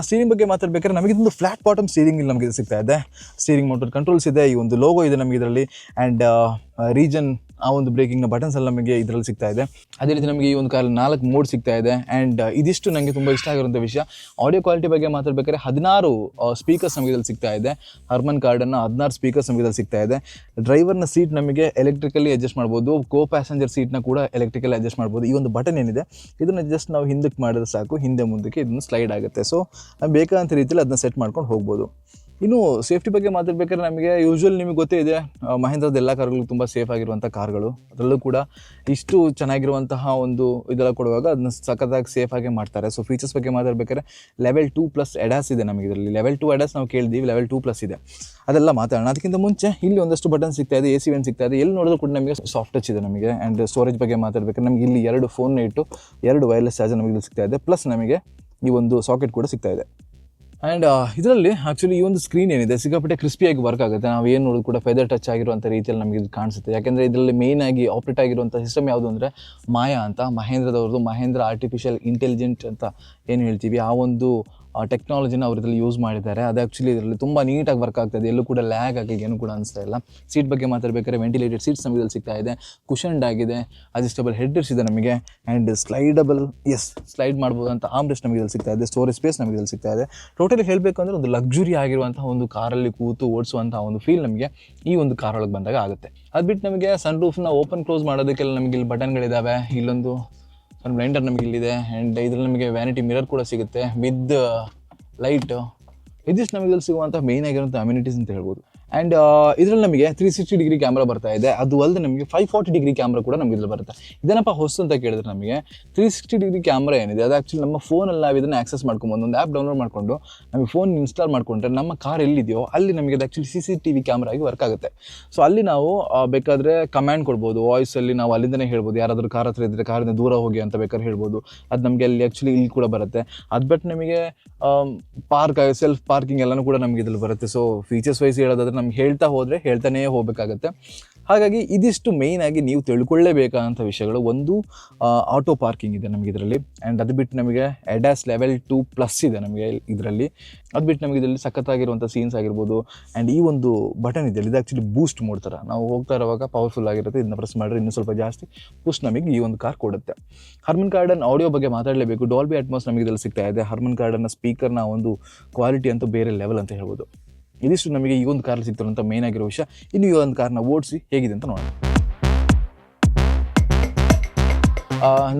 ಸ್ಟೀರಿಂಗ್ ಬಗ್ಗೆ ಮಾತಾಡ್ಬೇಕಾದ್ರೆ ನಮಗೆ ಇದೊಂದು ಫ್ಲಾಟ್ ಬಾಟಮ್ ಸ್ಟೀರಿಂಗ್ ಇಲ್ಲಿ ನಮಗೆ ಸಿಗ್ತಾ ಇದೆ. ಸ್ಟೀರಿಂಗ್ ಮೋಟರ್ ಕಂಟ್ರೋಲ್ಸ್ ಇದೆ, ಈ ಒಂದು ಲೋಗೋ ಇದೆ ನಮಗೆ ಇದರಲ್ಲಿ. ಆ್ಯಂಡ್ ರೀಜನ್ ಆ ಒಂದು ಬ್ರೇಕಿಂಗ್ನ ಬಟನ್ಸ್ ಎಲ್ಲ ನಮಗೆ ಇದರಲ್ಲಿ ಸಿಗ್ತಾ ಇದೆ. ಅದೇ ರೀತಿ ನಮಗೆ ಈ ಒಂದು ಕಾರಲ್ಲಿ ನಾಲ್ಕು ಮೋಡ್ ಸಿಗ್ತಾ ಇದೆ. ಆ್ಯಂಡ್ ಇದಿಷ್ಟು ನನಗೆ ತುಂಬ ಇಷ್ಟ ಆಗಿರುವಂಥ ವಿಷಯ. ಆಡಿಯೋ ಕ್ವಾಲಿಟಿ ಬಗ್ಗೆ ಮಾತಾಡ್ಬೇಕಾದ್ರೆ ಹದಿನಾರು ಸ್ಪೀಕರ್ಸ್ ನಮಗೆ ಇದರಲ್ಲಿ ಸಿಗ್ತಾ ಇದೆ. ಹರ್ಮನ್ ಕಾರ್ಡನ್ನು ಹದಿನಾರು ಸ್ಪೀಕರ್ಸ್ ನಮಗೆ ಇದರಲ್ಲಿ ಸಿಗ್ತಾ ಇದೆ. ಡ್ರೈವರ್ನ ಸೀಟ್ ನಮಗೆ ಎಲೆಕ್ಟ್ರಿಕಲಿ ಅಡ್ಜಸ್ಟ್ ಮಾಡ್ಬೋದು. ಕೋ ಪ್ಯಾಸೆಂಜರ್ ಸೀಟ್ನ ಕೂಡ ಎಲೆಕ್ಟ್ರಿಕಲಿ ಅಡ್ಜಸ್ಟ್ ಮಾಡ್ಬೋದು. ಈ ಒಂದು ಬಟನ್ ಏನಿದೆ, ಇದನ್ನು ಜಸ್ಟ್ ನಾವು ಹಿಂದಕ್ಕೆ ಮಾಡಿದ್ರೆ ಸಾಕು. ಹಿಂದೆ ಮುಂದಕ್ಕೆ ಇದನ್ನು ಸ್ಲೈಡ್ ಆಗುತ್ತೆ. ಸೊ ಬೇಕಾದಂಥ ರೀತಿಯಲ್ಲಿ ಅದನ್ನ ಸೆಟ್ ಮಾಡ್ಕೊಂಡು ಹೋಗ್ಬೋದು. ಇನ್ನು ಸೇಫ್ಟಿ ಬಗ್ಗೆ ಮಾತಾಡ್ಬೇಕಾದ್ರೆ ನಮಗೆ ಯೂಶ್ವಲ್ ನಿಮಗೆ ಗೊತ್ತೇ ಇದೆ ಮಹೇಂದ್ರದ ಎಲ್ಲ ಕಾರ್ಗಳು ತುಂಬ ಸೇಫ್ ಆಗಿರುವಂಥ ಕಾರ್ಗಳು ಅದರಲ್ಲೂ ಕೂಡ ಇಷ್ಟು ಚೆನ್ನಾಗಿರುವಂತಹ ಒಂದು ಇದೆಲ್ಲ ಕೊಡುವಾಗ ಅದನ್ನ ಸಖತ್ತಾಗಿ ಸೇಫ್ ಆಗಿ ಮಾಡ್ತಾರೆ. ಸೊ ಫೀಚರ್ಸ್ ಬಗ್ಗೆ ಮಾತಾಡ್ಬೇಕಾದ್ರೆ ಲೆವೆಲ್ ಟೂ ಪ್ಲಸ್ ಎಡಾಸ್ ಇದೆ ನಮಗೆ ಇದರಲ್ಲಿ. ಲೆವೆಲ್ ಟು ಎಡಾಸ್ ನಾವು ಕೇಳಿದ್ದೀವಿ ಲೆವೆಲ್ ಟೂ ಪ್ಲಸ್ ಇದೆ. ಅದೆಲ್ಲ ಮಾತಾಡೋಣ. ಅದಕ್ಕಿಂತ ಮುಂಚೆ ಇಲ್ಲಿ ಒಂದಷ್ಟು ಬಟನ್ ಸಿಗ್ತಾ ಇದೆ ಎ ಸಿ ವೆನ್ ಸಿಗ್ತಾ ಇದೆ. ಎಲ್ಲಿ ನೋಡಿದ್ರು ಕೂಡ ನಮಗೆ ಸಾಫ್ಟ್ ಟಚ್ ಇದೆ ನಮಗೆ. ಆ್ಯಂಡ್ ಸ್ಟೋರೇಜ್ ಬಗ್ಗೆ ಮಾತಾಡ್ಬೇಕಾದ್ರೆ ನಮಗೆ ಇಲ್ಲಿ ಎರಡು ಫೋನ್ನ ಇಟ್ಟು ಎರಡು ವೈರ್ಲೆಸ್ ಚಾರ್ಜರ್ ನಮಗೆ ಸಿಗ್ತಾ ಇದೆ. ಪ್ಲಸ್ ನಮಗೆ ಈ ಒಂದು ಸಾಕೆಟ್ ಕೂಡ ಸಿಗ್ತಾ ಇದೆ. ಆ್ಯಂಡ್ ಇದರಲ್ಲಿ ಆ್ಯಕ್ಚುಲಿ ಈ ಒಂದು ಸ್ಕ್ರೀನ್ ಏನಿದೆ, ಸಿಕ್ಕಾಪಟ್ಟೆ ಕ್ರಿಸ್ಪಿಯಾಗಿ ವರ್ಕ್ ಆಗುತ್ತೆ. ನಾವು ಏನು ನೋಡೋದು ಕೂಡ ಫೆದರ್ ಟಚ್ ಆಗಿರುವಂಥ ರೀತಿಯಲ್ಲಿ ನಮಗೆ ಇದು ಕಾಣಿಸುತ್ತೆ. ಯಾಕೆಂದರೆ ಇದರಲ್ಲಿ ಮೇಯ್ನ್ ಆಗಿ ಆಪ್ರೇಟ್ ಆಗಿರುವಂಥ ಸಿಸ್ಟಮ್ ಯಾವುದು ಅಂದರೆ ಮಾಯಾ ಅಂತ, ಮಹೇಂದ್ರದವ್ರದ್ದು ಮಹೇಂದ್ರ ಆರ್ಟಿಫಿಷಿಯಲ್ ಇಂಟೆಲಿಜೆಂಟ್ ಅಂತ ಏನು ಹೇಳ್ತೀವಿ, ಆ ಒಂದು ಟೆಕ್ನಾಲಜಿನ ಅವ್ರು ಇದರಲ್ಲಿ ಯೂಸ್ ಮಾಡಿದ್ದಾರೆ. ಅದು ಆ್ಯಕ್ಚುಲಿ ಇದರಲ್ಲಿ ತುಂಬ ನೀಟಾಗಿ ವರ್ಕ್ ಆಗ್ತಾಯಿದೆ ಎಲ್ಲೂ ಕೂಡ ಲ್ಯಾಗ್ ಆಗಿ ಏನು ಕೂಡ ಅನಿಸ್ತಾ ಇಲ್ಲ. ಸೀಟ್ ಬಗ್ಗೆ ಮಾತಾಡಬೇಕಾದ್ರೆ ವೆಂಟಿಲೇಟೆಡ್ ಸೀಟ್ಸ್ ನಮಗೆ ಇದರಲ್ಲಿ ಸಿಗ್ತಾ ಇದೆ. ಕುಷನ್ಡ್ ಆಗಿದೆ. ಅಡ್ಜಸ್ಟಬಲ್ ಹೆಡ್ಡರ್ಸ್ ಇದೆ ನಮಗೆ. ಆ್ಯಂಡ್ ಸ್ಲೈಡಬಲ್ ಎಸ್ ಸ್ಲೈಡ್ ಮಾಡ್ಬೋದು ಅಂತ ಆಮ್ರೆಸ್ಟ್ ನಮಗೆ ಇಲ್ಲಿ ಸಿಗ್ತಾ ಇದೆ. ಸ್ಟೋರೇಜ್ ಸ್ಪೇಸ್ ನಮಗೆ ಇಲ್ಲಿ ಸಿಗ್ತಾ ಇದೆ. ಟೋಟಲಿ ಹೇಳಬೇಕು ಒಂದು ಲಕ್ಸುರಿ ಆಗಿರುವಂತಹ ಒಂದು ಕಾರಲ್ಲಿ ಕೂತು ಓಡಿಸುವಂತಹ ಒಂದು ಫೀಲ್ ನಮಗೆ ಈ ಒಂದು ಕಾರ್ ಒಳಗೆ ಬಂದಾಗ ಆಗುತ್ತೆ. ಅದು ಬಿಟ್ಟು ನಮಗೆ ಸನ್ ರೂಫ್ನ ಓಪನ್ ಕ್ಲೋಸ್ ಮಾಡೋದಕ್ಕೆಲ್ಲ ನಮಗೆ ಇಲ್ಲಿ ಬಟನ್ಗಳಿದ್ದಾವೆ ಇಲ್ಲೊಂದು ಸಣ್ಣ ಬ್ಲೈಂಡರ್ ನಮಗೆ ಇಲ್ಲಿದೆ ಆ್ಯಂಡ್ ಇದರಲ್ಲಿ ನಮಗೆ ವ್ಯಾನಿಟಿ ಮಿರರ್ ಕೂಡ ಸಿಗುತ್ತೆ ವಿತ್ ಲೈಟ್ ಇದಿಷ್ಟು ನಮಗೆ ಇಲ್ಲಿ ಸಿಗುವಂಥ ಮೇಯ್ನ್ ಆಗಿರುವಂಥ ಅಮ್ಯುನಿಟೀಸ್ ಅಂತ ಹೇಳ್ಬೋದು. ಆ್ಯಂಡ್ ಇದರಲ್ಲಿ ನಮಗೆ ತ್ರೀ ಸಿಕ್ಸ್ಟಿ ಡಿಗ್ರಿ ಕ್ಯಾಮ್ರಾ ಬರ್ತಾ ಇದೆ. ಅದು ಅಲ್ಲದೆ ನಮಗೆ ಫೈವ್ ಫಾರ್ಟಿ ಡಿಗ್ರಿ ಕ್ಯಾಮ್ರಾ ಕೂಡ ನಮಗೆ ಇದ್ರಲ್ಲಿ ಬರುತ್ತೆ. ಇದೇನಪ್ಪ ಹೊಸ ಅಂತ ಕೇಳಿದ್ರೆ ನಮಗೆ ತ್ರೀ ಸಿಕ್ಸ್ಟಿ ಡಿಗ್ರಿ ಕ್ಯಾಮ್ರಾ ಏನಿದೆ, ಅದು ಆ್ಯಕ್ಚುಲಿ ನಮ್ಮ ಫೋನಲ್ಲಿ ನಾವು ಇದನ್ನು ಆಕ್ಸೆಸ್ ಮಾಡ್ಕೊಬೋದು ಒಂದು ಆ್ಯಪ್ ಡೌನ್ಲೋಡ್ ಮಾಡಿಕೊಂಡು ನಮಗೆ ಫೋನ್ ಇನ್ಸ್ಟಾಲ್ ಮಾಡಿಕೊಂಡ್ರೆ ನಮ್ಮ ಕಾರ್ ಎಲ್ಲಿದೆಯೋ ಅಲ್ಲಿ ನಮಗೆ ಅದು actually C C T V camera ಆಗಿ ವರ್ಕ್ ಆಗುತ್ತೆ. ಸೊ ಅಲ್ಲಿ ನಾವು ಬೇಕಾದರೆ ಬೇಕಾದ್ರೆ ಕಮ್ಯಾಂಡ್ ಕೊಡ್ಬೋದು ವಾಯ್ಸಲ್ಲಿ ನಾವು ಅಲ್ಲಿಂದನೇ ಹೇಳ್ಬೋದು, ಯಾರಾದರೂ ಕಾರ್ ಹತ್ರ ಇದ್ದರೆ ಕಾರಿಂದ ದೂರ ಹೋಗಿ ಅಂತ ಬೇಕಾದ್ರೆ ಹೇಳ್ಬೋದು. ಅದು ನಮಗೆ ಅಲ್ಲಿ ಆ್ಯಕ್ಚುಲಿ ಇಲ್ಲಿ ಕೂಡ ಬರುತ್ತೆ. ಅದು ಬಿಟ್ಟು ನಮಗೆ ಪಾರ್ಕ್ ಸೆಲ್ಫ್ ಪಾರ್ಕಿಂಗ್ ಎಲ್ಲನೂ ಕೂಡ ನಮಗೆ ಇದರಲ್ಲಿ ಬರುತ್ತೆ. ಸೊ ಫೀಚರ್ಸ್ ವೈಸ್ ಹೇಳೋದಾದ್ರೆ ನಮ್ಗೆ ಹೇಳ್ತಾ ಹೋದರೆ ಹೇಳ್ತಾನೇ ಹೋಗಬೇಕಾಗತ್ತೆ. ಹಾಗಾಗಿ ಇದಿಷ್ಟು ಮೇಯ್ನ್ ಆಗಿ ನೀವು ತಿಳ್ಕೊಳ್ಳೇಬೇಕಾದಂಥ ವಿಷಯಗಳು ಒಂದು ಆಟೋ ಪಾರ್ಕಿಂಗ್ ಇದೆ ನಮಗೆ ಇದರಲ್ಲಿ. ಆ್ಯಂಡ್ ಅದು ಬಿಟ್ಟು ನಮಗೆ ಎಡ್ಯಾಸ್ ಲೆವೆಲ್ ಟು ಪ್ಲಸ್ ಇದೆ ನಮಗೆ ಇದರಲ್ಲಿ. ಅದು ಬಿಟ್ಟು ನಮಗೆ ಇದರಲ್ಲಿ ಸಖತ್ತಾಗಿರುವಂಥ ಸೀನ್ಸ್ ಆಗಿರ್ಬೋದು. ಆ್ಯಂಡ್ ಈ ಒಂದು ಬಟನ್ ಇದೆ, ಇದು ಆ್ಯಕ್ಚುಲಿ ಬೂಸ್ಟ್ ಮಾಡ್ತಾರೆ ನಾವು ಹೋಗ್ತಾ ಇರುವಾಗ ಪವರ್ಫುಲ್ ಆಗಿರುತ್ತೆ. ಇದನ್ನ ಪ್ರೆಸ್ ಮಾಡಿದ್ರೆ ಇನ್ನೂ ಸ್ವಲ್ಪ ಜಾಸ್ತಿ ಬೂಸ್ಟ್ ನಮಗೆ ಈ ಒಂದು ಕಾರ್ ಕೊಡುತ್ತೆ. ಹರ್ಮನ್ ಕಾರ್ಡನ್ ಆಡಿಯೋ ಬಗ್ಗೆ ಮಾತಾಡಲೇಬೇಕು. ಡಾಲ್ಬಿ ಅಟ್ಮಾಸ್ ನಮಗೆ ಇದರಲ್ಲಿ ಸಿಗ್ತಾ ಇದೆ. ಹರ್ಮನ್ ಕಾರ್ಡನ್ನ ಸ್ಪೀಕರ್ನ ಒಂದು ಕ್ವಾಲಿಟಿ ಅಂತೂ ಬೇರೆ ಲೆವೆಲ್ ಅಂತ ಹೇಳ್ಬೋದು. ಇದಿಷ್ಟು ನಮಗೆ ಈ ಒಂದು ಕಾರಲ್ಲಿ ಸಿಗ್ತಿರುವಂಥ ಮೇನ್ ಆಗಿರೋ ವಿಷಯ. ಇನ್ನು ಈ ಒಂದು ಕಾರ್ನ ಓಡಿಸಿ ಹೇಗಿದೆ ಅಂತ ನೋಡೋಣ.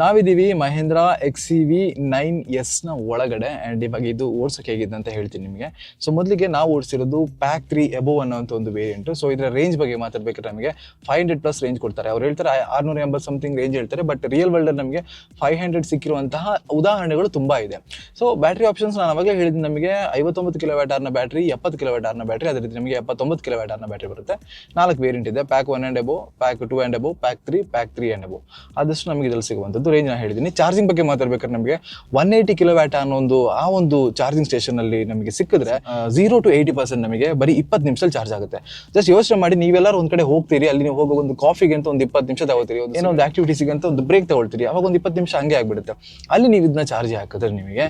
ನಾವಿದ್ದೀವಿ Mahindra X C V nine ಎಸ್ನ ಒಳಗಡೆ ಆ್ಯಂಡ್ ಇವಾಗ ಇದು ಓಡಿಸೋಕೆ ಹೇಗಿದೆ ಅಂತ ಹೇಳ್ತೀನಿ ನಿಮಗೆ. ಸೊ ಮೊದಲಿಗೆ ನಾವು ಓಡಿಸಿರೋದು ಪ್ಯಾಕ್ ತ್ರೀ ಎಬೋ ಅನ್ನೋಂಥ ಒಂದು ವೇರಿಯಂಟು ಸೊ ಇದರ ರೇಂಜ್ ಬಗ್ಗೆ ಮಾತಾಡಬೇಕಾದ್ರೆ ನಮಗೆ ಫೈವ್ ಹಂಡ್ರೆಡ್ ಪ್ಲಸ್ ರೇಂಜ್ ಕೊಡ್ತಾರೆ. ಅವ್ರು ಹೇಳ್ತಾರೆ ಆರ್ನೂರ ಎಂಬತ್ತು ಸಮಥಿಂಗ್ ರೇಂಜ್ ಹೇಳ್ತಾರೆ ಬಟ್ ರಿಯಲ್ ವರ್ಲ್ಡಲ್ಲಿ ನಮಗೆ ಫೈವ್ ಹಂಡ್ರೆಡ್ ಸಿಕ್ಕಿರುವಂತಹ ಉದಾಹರಣೆಗಳು ತುಂಬ ಇದೆ. ಸೊ ಬ್ಯಾಟ್ರಿ ಆಪ್ಷನ್ಸ್ ನಾನು ಅವಾಗಲೇ ಹೇಳಿದ್ದು ನಮಗೆ ಐವತ್ತೊಂಬತ್ತು ಕಿಲೋ ವ್ಯಾಟಾರ್ನ ಬ್ಯಾಟ್ರಿ ಎಪ್ಪತ್ತು ಕಿಲೋ ವ್ಯಾಟಾರ್ನ ಬ್ಯಾಟ್ರಿ ಅದೇ ರೀತಿ ನಮಗೆ ಎಪ್ಪತ್ತೊಂಬತ್ತು ಕಿಲೋ ವ್ಯಾಟಾರ್ನ ಬ್ಯಾಟ್ರಿ ಬರುತ್ತೆ. ನಾಲ್ಕು ವೇರಿಯಂಟ್ ಇದೆ pack one and above pack two and above pack three pack three and above ಆದಷ್ಟು ನಮಗೆ ಇದರಲ್ಲಿ ಸಿಗುವಂಥದ್ದು ರೇಂಜ್ ನಾನು ಹೇಳಿದ್ದೀನಿ. ಚಾರ್ಜಿಂಗ್ ಬಗ್ಗೆ ಮಾತಾಡ್ಬೇಕಾದ್ರೆ ನಮಗೆ ಒನ್ ಏಯ್ಟಿ ಕಿಲೋ ವ್ಯಾಟ್ ಅನ್ನೋ ಒಂದು ಆ ಒಂದು ಚಾರ್ಜಿಂಗ್ ಸ್ಟೇಷನಲ್ಲಿ ನಮಗೆ ಸಿಕ್ಕಿದ್ರೆ ಝೀರೋ ಟು ಏಯ್ಟಿ ಪರ್ಸೆಂಟ್ ನಮಗೆ ಬರೀ ಇಪ್ಪತ್ತು ನಿಮಿಷದಲ್ಲಿ ಚಾರ್ಜ್ ಆಗುತ್ತೆ. ಜಸ್ಟ್ ಯೋಚನೆ ಮಾಡಿ ನೀವೆಲ್ಲರೂ ಒಂದು ಕಡೆ ಹೋಗ್ತೀರಿ ಅಲ್ಲಿ ನೀವು ಹೋಗೋ ಒಂದು ಕಾಫಿಗೆ ಅಂತ ಒಂದು ಇಪ್ಪತ್ತು ನಿಮಿಷ ತಗೋತೀರಿ ಒಂದು ಏನೋ ಒಂದು ಆಕ್ಟಿವಿಟೀಸಿಗೆ ಅಂತ ಒಂದು ಬ್ರೇಕ್ ತಗೊಳ್ತೀರಿ. ಅವಾಗ ಒಂದು ಇಪ್ಪತ್ತು ನಿಮಿಷ ಹಂಗೆ ಆಗಿಬಿಡುತ್ತೆ. ಅಲ್ಲಿ ನೀವು ಇದನ್ನ ಚಾರ್ಜ್ ಹಾಕಿದ್ರೆ ನಿಮಗೆ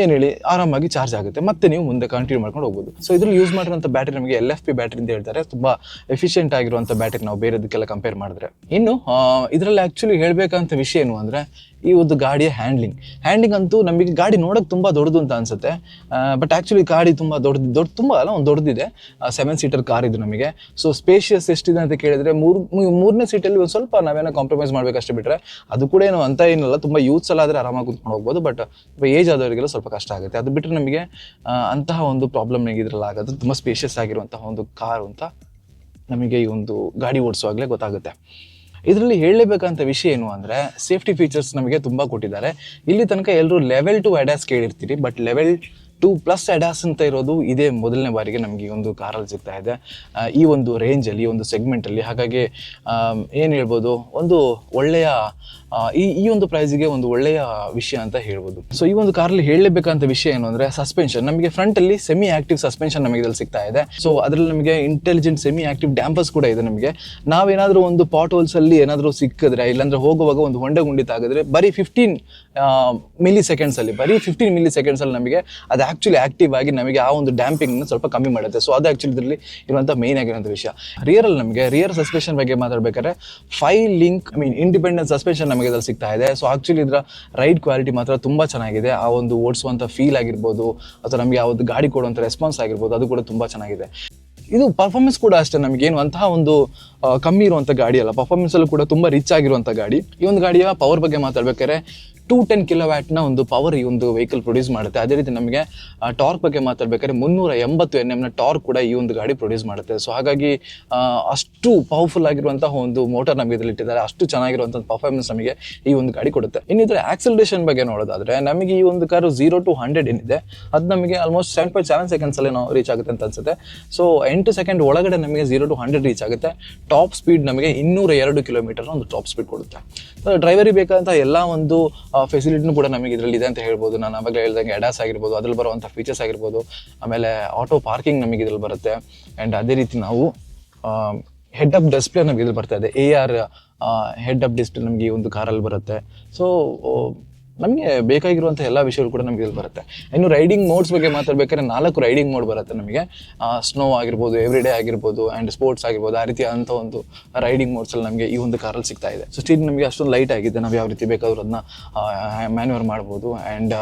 ಏನು ಹೇಳಿ, ಆರಾಮಾಗಿ ಚಾರ್ಜ್ ಆಗುತ್ತೆ. ಮತ್ತೆ ನೀವು ಮುಂದೆ ಕಂಟಿನ್ಯೂ ಮಾಡ್ಕೊಂಡು ಹೋಗ್ಬೋದು. ಸೊ ಇದ್ರಲ್ಲಿ ಯೂಸ್ ಮಾಡಿರುವಂಥ ಬ್ಯಾಟ್ರಿ ನಮಗೆ ಎಲ್ ಎಫ್ ಪಿ ಬ್ಯಾಟ್ರಿ ಅಂತ ಹೇಳ್ತಾರೆ. ತುಂಬಾ ಎಫಿಷಿಯೆಂಟ್ ಆಗಿರುವಂಥ ಬ್ಯಾಟ್ರಿ ನಾವು ಬೇರೆದಕ್ಕೆಲ್ಲ ಕಂಪೇರ್ ಮಾಡಿದ್ರೆ. ಇನ್ನು ಇದರಲ್ಲಿ ಆ್ಯಕ್ಚುಲಿ ಹೇಳಬೇಕಂತ ವಿಷಯ ಏನು ಅಂದರೆ ಈ ಒಂದು ಗಾಡಿಯ ಹ್ಯಾಂಡ್ಲಿಂಗ್ ಹ್ಯಾಂಡ್ಲಿಂಗ್ ಅಂತೂ ನಮಗೆ ಗಾಡಿ ನೋಡೋಕೆ ತುಂಬ ದೊಡ್ಡದು ಅಂತ ಅನಿಸುತ್ತೆ. ಬಟ್ ಆ್ಯಕ್ಚುಲಿ ಗಾಡಿ ತುಂಬ ದೊಡ್ಡದು, ದೊಡ್ಡ, ತುಂಬ ಅಲ್ಲ, ಒಂದು ದೊಡ್ಡದಿದೆ. ಸೆವೆನ್ ಸೀಟರ್ ಕಾರ್ ಇದು ನಮಗೆ. ಸೊ ಸ್ಪೇಷಿಯಸ್ ಎಷ್ಟಿದೆ ಅಂತ ಕೇಳಿದರೆ ಮೂರು ಮೂರನೇ ಸೀಟಲ್ಲಿ ಒಂದು ಸ್ವಲ್ಪ ನಾವೇನೋ ಕಾಂಪ್ರಮೈಸ್ ಮಾಡಬೇಕಷ್ಟೇ ಬಿಟ್ಟರೆ ಅದು ಕೂಡ ಏನು ಅಂತ ಏನಿಲ್ಲ. ತುಂಬ ಯೂತ್ಸ್ ಎಲ್ಲ ಆದರೆ ಆರಾಮಾಗಿ ಕುತ್ಕೊಂಡು ಹೋಗ್ಬೋದು ಬಟ್ ಏಜ್ ಆದವರಿಗೆಲ್ಲ ಸ್ವಲ್ಪ ಕಷ್ಟ ಆಗುತ್ತೆ. ಅದು ಬಿಟ್ಟರೆ ನಮಗೆ ಅಂತಹ ಒಂದು ಪ್ರಾಬ್ಲಮ್ ಇದ್ರಲ್ಲಿ ಆಗೋದು. ತುಂಬ ಸ್ಪೇಷಿಯಸ್ ಆಗಿರುವಂತಹ ಒಂದು ಕಾರು ಅಂತ ನಮಗೆ ಈ ಒಂದು ಗಾಡಿ ಓಡಿಸುವಾಗಲೇ ಗೊತ್ತಾಗುತ್ತೆ. ಇದರಲ್ಲಿ ಹೇಳಲೇಬೇಕಂತ ವಿಷಯ ಏನು ಅಂದರೆ ಸೇಫ್ಟಿ ಫೀಚರ್ಸ್ ನಮಗೆ ತುಂಬ ಕೊಟ್ಟಿದ್ದಾರೆ. ಇಲ್ಲಿ ತನಕ ಎಲ್ಲರೂ level two ADAS ಕೇಳಿರ್ತೀರಿ but level two plus ADAS ಅಂತ ಇರೋದು ಇದೇ ಮೊದಲನೇ ಬಾರಿಗೆ ನಮಗೆ ಒಂದು ಕಾರಲ್ಲಿ ಸಿಗ್ತಾ ಇದೆ. ಈ ಒಂದು ರೇಂಜಲ್ಲಿ ಈ ಒಂದು ಸೆಗ್ಮೆಂಟಲ್ಲಿ ಹಾಗಾಗಿ ಏನು ಹೇಳ್ಬೋದು, ಒಂದು ಒಳ್ಳೆಯ ಈ ಈ ಒಂದು ಪ್ರೈಸ್ಗೆ ಒಂದು ಒಳ್ಳೆಯ ವಿಷಯ ಅಂತ ಹೇಳ್ಬೋದು. ಸೊ ಈ ಒಂದು ಕಾರಲ್ಲಿ ಹೇಳಲೇಬೇಕಂತ ವಿಷಯ ಏನು ಅಂದರೆ ಸಸ್ಪೆನ್ಷನ್ ನಮಗೆ ಫ್ರಂಟಲ್ಲಿ ಸೆಮಿ ಆಕ್ಟಿವ್ ಸಸ್ಪೆನ್ಷನ್ ನಮಗೆ ಇದ್ರಲ್ಲಿ ಸಿಗ್ತಾ ಇದೆ. ಸೊ ಅದರಲ್ಲಿ ನಮಗೆ ಇಂಟೆಲಿಜೆಂಟ್ ಸೆಮಿ ಆಕ್ಟಿವ್ ಡ್ಯಾಂಪರ್ಸ್ ಕೂಡ ಇದೆ ನಮಗೆ. ನಾವೇನಾದರೂ ಒಂದು ಪಾಟ್ ಹೋಲ್ಸಲ್ಲಿ ಏನಾದರೂ ಸಿಕ್ಕಿದ್ರೆ, ಇಲ್ಲಾಂದ್ರೆ ಹೋಗುವಾಗ ಒಂದು ಹೊಂಡೆ ಗುಂಡಿ ತಾಗಿದ್ರೆ ಬರೀ ಫಿಫ್ಟೀನ್ ಮಿಲಿ ಸೆಕೆಂಡ್ಸಲ್ಲಿ ಬರೀ ಫಿಫ್ಟೀನ್ ಮಿಲಿ ಸೆಕೆಂಡ್ಸಲ್ಲಿ ನಮಗೆ ಅದು ಆ್ಯಕ್ಚುಲಿ ಆಕ್ಟಿವ್ ಆಗಿ ನಮಗೆ ಆ ಒಂದು ಡ್ಯಾಂಪಿಂಗ್ನ ಸ್ವಲ್ಪ ಕಮ್ಮಿ ಮಾಡುತ್ತೆ. ಸೊ ಅದು ಆ್ಯಕ್ಚುಲಿ ಇದರಲ್ಲಿ ಇರುವಂಥ ಮೇನ್ ಆಗಿರುವಂಥ ವಿಷಯ. ರಿಯರಲ್ಲಿ ನಮಗೆ ರಿಯರ್ ಸಸ್ಪೆನ್ಷನ್ ಬಗ್ಗೆ ಮಾತಾಡಬೇಕಾದ್ರೆ five link I mean independent suspension ನಮಗೆ ಇದ್ರಲ್ಲಿ ಸಿಗ್ತಾ ಇದೆ. ಸೊ ಆ್ಯಕ್ಚುಲಿ ಇದರ ರೈಡ್ ಕ್ವಾಲಿಟಿ ಮಾತ್ರ ತುಂಬ ಚೆನ್ನಾಗಿದೆ. ಆ ಒಂದು ಓಡಿಸುವಂಥ ಫೀಲ್ ಆಗಿರ್ಬೋದು, ಅಥವಾ ನಮಗೆ ಆ ಒಂದು ಗಾಡಿ ಕೊಡುವಂಥ ರೆಸ್ಪಾನ್ಸ್ ಆಗಿರ್ಬೋದು, ಅದು ಕೂಡ ತುಂಬ ಚೆನ್ನಾಗಿದೆ. ಇದು ಪರ್ಫಾರ್ಮೆನ್ಸ್ ಕೂಡ ಅಷ್ಟೇ ನಮಗೇನು ಅಂತಹ ಒಂದು ಕಮ್ಮಿ ಇರುವಂಥ ಗಾಡಿ ಅಲ್ಲ ಪರ್ಫಾರ್ಮೆನ್ಸ್ ಅಲ್ಲೂ ಕೂಡ ತುಂಬ ರಿಚ್ ಆಗಿರುವಂಥ ಗಾಡಿ. ಈ ಒಂದು ಗಾಡಿಯ ಪವರ್ ಬಗ್ಗೆ ಮಾತಾಡ್ಬೇಕಾದ್ರೆ ಟೂ ಟೆನ್ ಕಿಲೋ ವ್ಯಾಟ್ನ ಒಂದು ಪವರ್ ಈ ಒಂದು ವೆಹಿಕಲ್ ಪ್ರೊಡ್ಯೂಸ್ ಮಾಡುತ್ತೆ. ಅದೇ ರೀತಿ ನಮಗೆ ಟಾರ್ಕ್ ಬಗ್ಗೆ ಮಾತಾಡ್ಬೇಕಾದ್ರೆ ಮುನ್ನೂರ ಎಂಬತ್ತು ಎನ್ ಎಮ್ನ ಟಾರ್ಕ್ ಕೂಡ ಈ ಒಂದು ಗಾಡಿ ಪ್ರೊಡ್ಯೂಸ್ ಮಾಡುತ್ತೆ. ಸೊ ಹಾಗಾಗಿ ಅಷ್ಟು ಪವರ್ಫುಲ್ ಆಗಿರುವಂತಹ ಒಂದು ಮೋಟರ್ ನಮಗೆ ಇದರಲ್ಲಿ ಇಟ್ಟಿದ್ದಾರೆ. ಅಷ್ಟು ಚೆನ್ನಾಗಿರುವಂಥ ಪರ್ಫಾರ್ಮೆನ್ಸ್ ನಮಗೆ ಈ ಒಂದು ಗಾಡಿ ಕೊಡುತ್ತೆ. ಇನ್ನಿದ್ರೆ ಆಕ್ಸಿಲೇಷನ್ ಬಗ್ಗೆ ನೋಡೋದಾದ್ರೆ, ನಮಗೆ ಈ ಒಂದು ಕಾರು ಝೀರೋ ಟು ಹಂಡ್ರೆಡ್ ಏನಿದೆ ಅದು ನಮಗೆ ಆಲ್ಮೋಸ್ಟ್ ಸೆವೆನ್ ಪಾಯಿಂಟ್ ಸೆವೆನ್ ಸೆಕೆಂಡ್ಸಲ್ಲಿ ನಾವು ರೀಚ್ ಆಗುತ್ತೆ ಅಂತ ಅನ್ಸುತ್ತೆ. ಸೊ ಎಂಟು ಸೆಕೆಂಡ್ ಒಳಗಡೆ ನಮಗೆ ಝೀರೋ ಟು ಹಂಡ್ರೆಡ್ ರೀಚ್ ಆಗುತ್ತೆ. ಟಾಪ್ ಸ್ಪೀಡ್ ನಮಗೆ ಇನ್ನೂರ ಎರಡು ಕಿಲೋಮೀಟರ್ ಒಂದು ಟಾಪ್ ಸ್ಪೀಡ್ ಕೊಡುತ್ತೆ. ಡ್ರೈವರಿಗೆ ಬೇಕಾದಂಥ ಎಲ್ಲ ಒಂದು ಫೆಸಿಲಿಟಿನೂ ಕೂಡ ನಮಗೆ ಇದರಲ್ಲಿ ಇದೆ ಅಂತ ಹೇಳ್ಬೋದು. ನಾನು ಅವಾಗಲೇ ಹೇಳ್ದಂಗೆ ಎಡಾಸ್ ಆಗಿರ್ಬೋದು, ಅದ್ರಲ್ಲಿ ಬರುವಂಥ ಫೀಚರ್ಸ್ ಆಗಿರ್ಬೋದು, ಆಮೇಲೆ ಆಟೋ ಪಾರ್ಕಿಂಗ್ ನಮಗೆ ಇದ್ರಲ್ಲಿ ಬರುತ್ತೆ. ಆ್ಯಂಡ್ ಅದೇ ರೀತಿ ನಾವು ಹೆಡ್ ಅಪ್ ಡಿಸ್ಪ್ಲೇ ನಮಗೆ ಇದ್ರಲ್ಲಿ ಬರ್ತಾ ಇದೆ. A R head up display ನಮಗೆ ಒಂದು ಕಾರಲ್ಲಿ ಬರುತ್ತೆ. ಸೊ ನಮಗೆ ಬೇಕಾಗಿರುವಂಥ ಎಲ್ಲ ವಿಷಯಗಳು ಕೂಡ ನಮಗೆ ಇಲ್ಲಿ ಬರುತ್ತೆ. ಇನ್ನು ರೈಡಿಂಗ್ ಮೋಡ್ಸ್ ಬಗ್ಗೆ ಮಾತಾಡ್ಬೇಕಾದ್ರೆ ನಾಲ್ಕು ರೈಡಿಂಗ್ ಮೋಡ್ ಬರುತ್ತೆ ನಮಗೆ. ಸ್ನೋ ಆಗಿರ್ಬೋದು ಎವ್ರಿ ಡೇ ಆಗಿರ್ಬೋದು ಆ್ಯಂಡ್ ಸ್ಪೋರ್ಟ್ಸ್ ಆಗಿರ್ಬೋದು, ಆ ರೀತಿ ಅಂತ ಒಂದು ರೈಡಿಂಗ್ ಮೋಡ್ಸಲ್ಲಿ ನಮಗೆ ಈ ಒಂದು ಕಾರಲ್ಲಿ ಸಿಗ್ತಾ ಇದೆ. ಸೊ ಸ್ಟೀಲ್ ನಮಗೆ ಅಷ್ಟೊಂದು ಲೈಟ್ ಆಗಿದೆ. ನಾವು ಯಾವ ರೀತಿ ಬೇಕಾದ್ರೂ ಅದನ್ನ ಮ್ಯಾನ್ಯೂರ್ ಮಾಡ್ಬೋದು. ಆ್ಯಂಡ್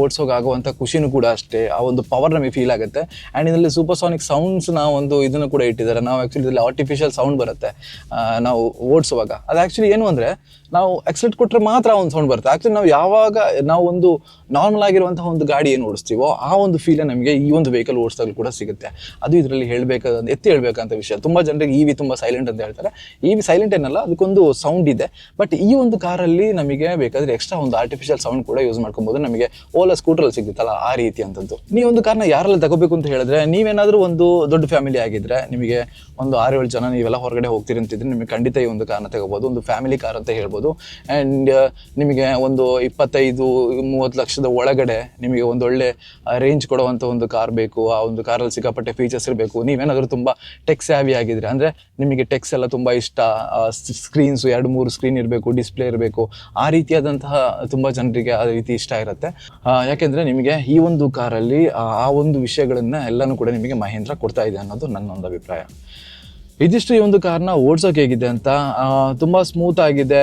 ಓಡಿಸೋಕೆ ಆಗುವಂಥ ಖುಷಿನೂ ಕೂಡ ಅಷ್ಟೇ. ಆ ಒಂದು ಪವರ್ ನಮಗೆ ಫೀಲ್ ಆಗುತ್ತೆ. ಆ್ಯಂಡ್ ಇದರಲ್ಲಿ ಸೂಪರ್ಸಾನಿಕ್ ಸೌಂಡ್ಸ್ನ ಒಂದು ಇದನ್ನು ಕೂಡ ಇಟ್ಟಿದ್ದಾರೆ. ನಾವು ಆ್ಯಕ್ಚುಲಿ ಇದರಲ್ಲಿ ಆರ್ಟಿಫಿಷಿಯಲ್ ಸೌಂಡ್ ಬರುತ್ತೆ. ನಾವು ಓಡಿಸುವಾಗ. ಅದು ಆ್ಯಕ್ಚುಲಿ ಏನು ಅಂದರೆ ನಾವು ಎಕ್ಸಲೆಟ್ ಕೊಟ್ಟರೆ ಮಾತ್ರ ಒಂದು ಸೌಂಡ್ ಬರುತ್ತೆ. ಆ್ಯಕ್ಚುಲಿ ನಾವು ಯಾವಾಗ, ನಾವು ಒಂದು ನಾರ್ಮಲ್ ಆಗಿರುವಂತಹ ಒಂದು ಗಾಡಿ ಏನು ಓಡಿಸ್ತೀವೋ ಆ ಒಂದು ಫೀಲೇ ನಮಗೆ ಈ ಒಂದು ವೆಹಿಕಲ್ ಓಡಿಸಿದಾಗ ಕೂಡ ಸಿಗುತ್ತೆ. ಅದು ಇದರಲ್ಲಿ ಹೇಳಬೇಕಾದ ಎತ್ತಿ ಹೇಳಬೇಕಂತ ವಿಷಯ. ತುಂಬ ಜನರಿಗೆ ಇ ವಿ ತುಂಬ ಸೈಲೆಂಟ್ ಅಂತ ಹೇಳ್ತಾರೆ. ಇ ವಿ ಸೈಲೆಂಟ್ ಏನಲ್ಲ, ಅದಕ್ಕೊಂದು ಸೌಂಡ್ ಇದೆ. ಬಟ್ ಈ ಒಂದು ಕಾರಲ್ಲಿ ನಮಗೆ ಬೇಕಾದ್ರೆ ಎಕ್ಸ್ಟ್ರಾ ಒಂದು ಆರ್ಟಿಫಿಷಿಯಲ್ ಸೌಂಡ್ ಕೂಡ ಯೂಸ್ ಮಾಡ್ಕೊಬೋದು. ನಮಗೆ ಓಲಾ ಸ್ಕೂಟ್ರಲ್ಲಿ ಸಿಗುತ್ತಲ್ಲ ಆ ರೀತಿ ಅಂತದ್ದು. ನೀವು ಒಂದು ಕಾರ್ನ ಯಾರೆಲ್ಲ ತಗೋಬೇಕು ಅಂತ ಹೇಳಿದ್ರೆ, ನೀವೇನಾದರೂ ಒಂದು ದೊಡ್ಡ ಫ್ಯಾಮಿಲಿ ಆಗಿದ್ರೆ, ನಿಮಗೆ ಒಂದು ಆರು ಏಳು ಜನ ನೀವೆಲ್ಲ ಹೊರಗಡೆ ಹೋಗ್ತೀರಿ ಅಂತಿದ್ರೆ ನಿಮಗೆ ಖಂಡಿತ ಈ ಒಂದು ಕಾರ್ನ ತಗೋಬೋದು. ಒಂದು ಫ್ಯಾಮಿಲಿ ಕಾರ್ ಅಂತ ಹೇಳ್ಬೋದು. ಆ್ಯಂಡ್ ನಿಮಗೆ ಒಂದು ಇಪ್ಪತ್ತೈದು, ಮೂವತ್ತು ಲಕ್ಷದ ಒಳಗಡೆ ನಿಮಗೆ ಒಂದು ಒಳ್ಳೆ ರೇಂಜ್ ಕೊಡುವಂಥ ಒಂದು ಕಾರ್ ಬೇಕು. ಆ ಒಂದು ಕಾರಲ್ಲಿ ಸಿಕ್ಕಾಪಟ್ಟೆ ಫೀಚರ್ಸ್ ಇರಬೇಕು. ನೀವೇನಾದರೂ ತುಂಬ ಟೆಕ್ಸ್ ಹ್ಯಾವಿ ಆಗಿದ್ರೆ ಅಂದರೆ ನಿಮಗೆ ಟೆಕ್ಸ್ ಎಲ್ಲ ತುಂಬ ಇಷ್ಟ. ಸ್ಕ್ರೀನ್ಸು ಎರಡು, ಮೂರು ಸ್ಕ್ರೀನ್ ಇರಬೇಕು ಡಿಸ್ಪ್ಲೇ ಇರಬೇಕು. ಆ ರೀತಿಯಾದಂತಹ ತುಂಬ ಜನರಿಗೆ ಆ ರೀತಿ ಇಷ್ಟ ಇರುತ್ತೆ. ಯಾಕೆಂದರೆ ನಿಮಗೆ ಈ ಒಂದು ಕಾರಲ್ಲಿ ಆ ಒಂದು ವಿಷಯಗಳನ್ನ ಎಲ್ಲನೂ ಕೂಡ ನಿಮಗೆ ಮಹೇಂದ್ರ ಕೊಡ್ತಾ ಇದೆ ಅನ್ನೋದು ನನ್ನ ಒಂದು ಅಭಿಪ್ರಾಯ. ಇದಿಷ್ಟು ಈ ಒಂದು ಕಾರ್ನ ಓಡ್ಸೋಕೆ ಹೇಗಿದೆ ಅಂತ ತುಂಬ ಸ್ಮೂತ್ ಆಗಿದೆ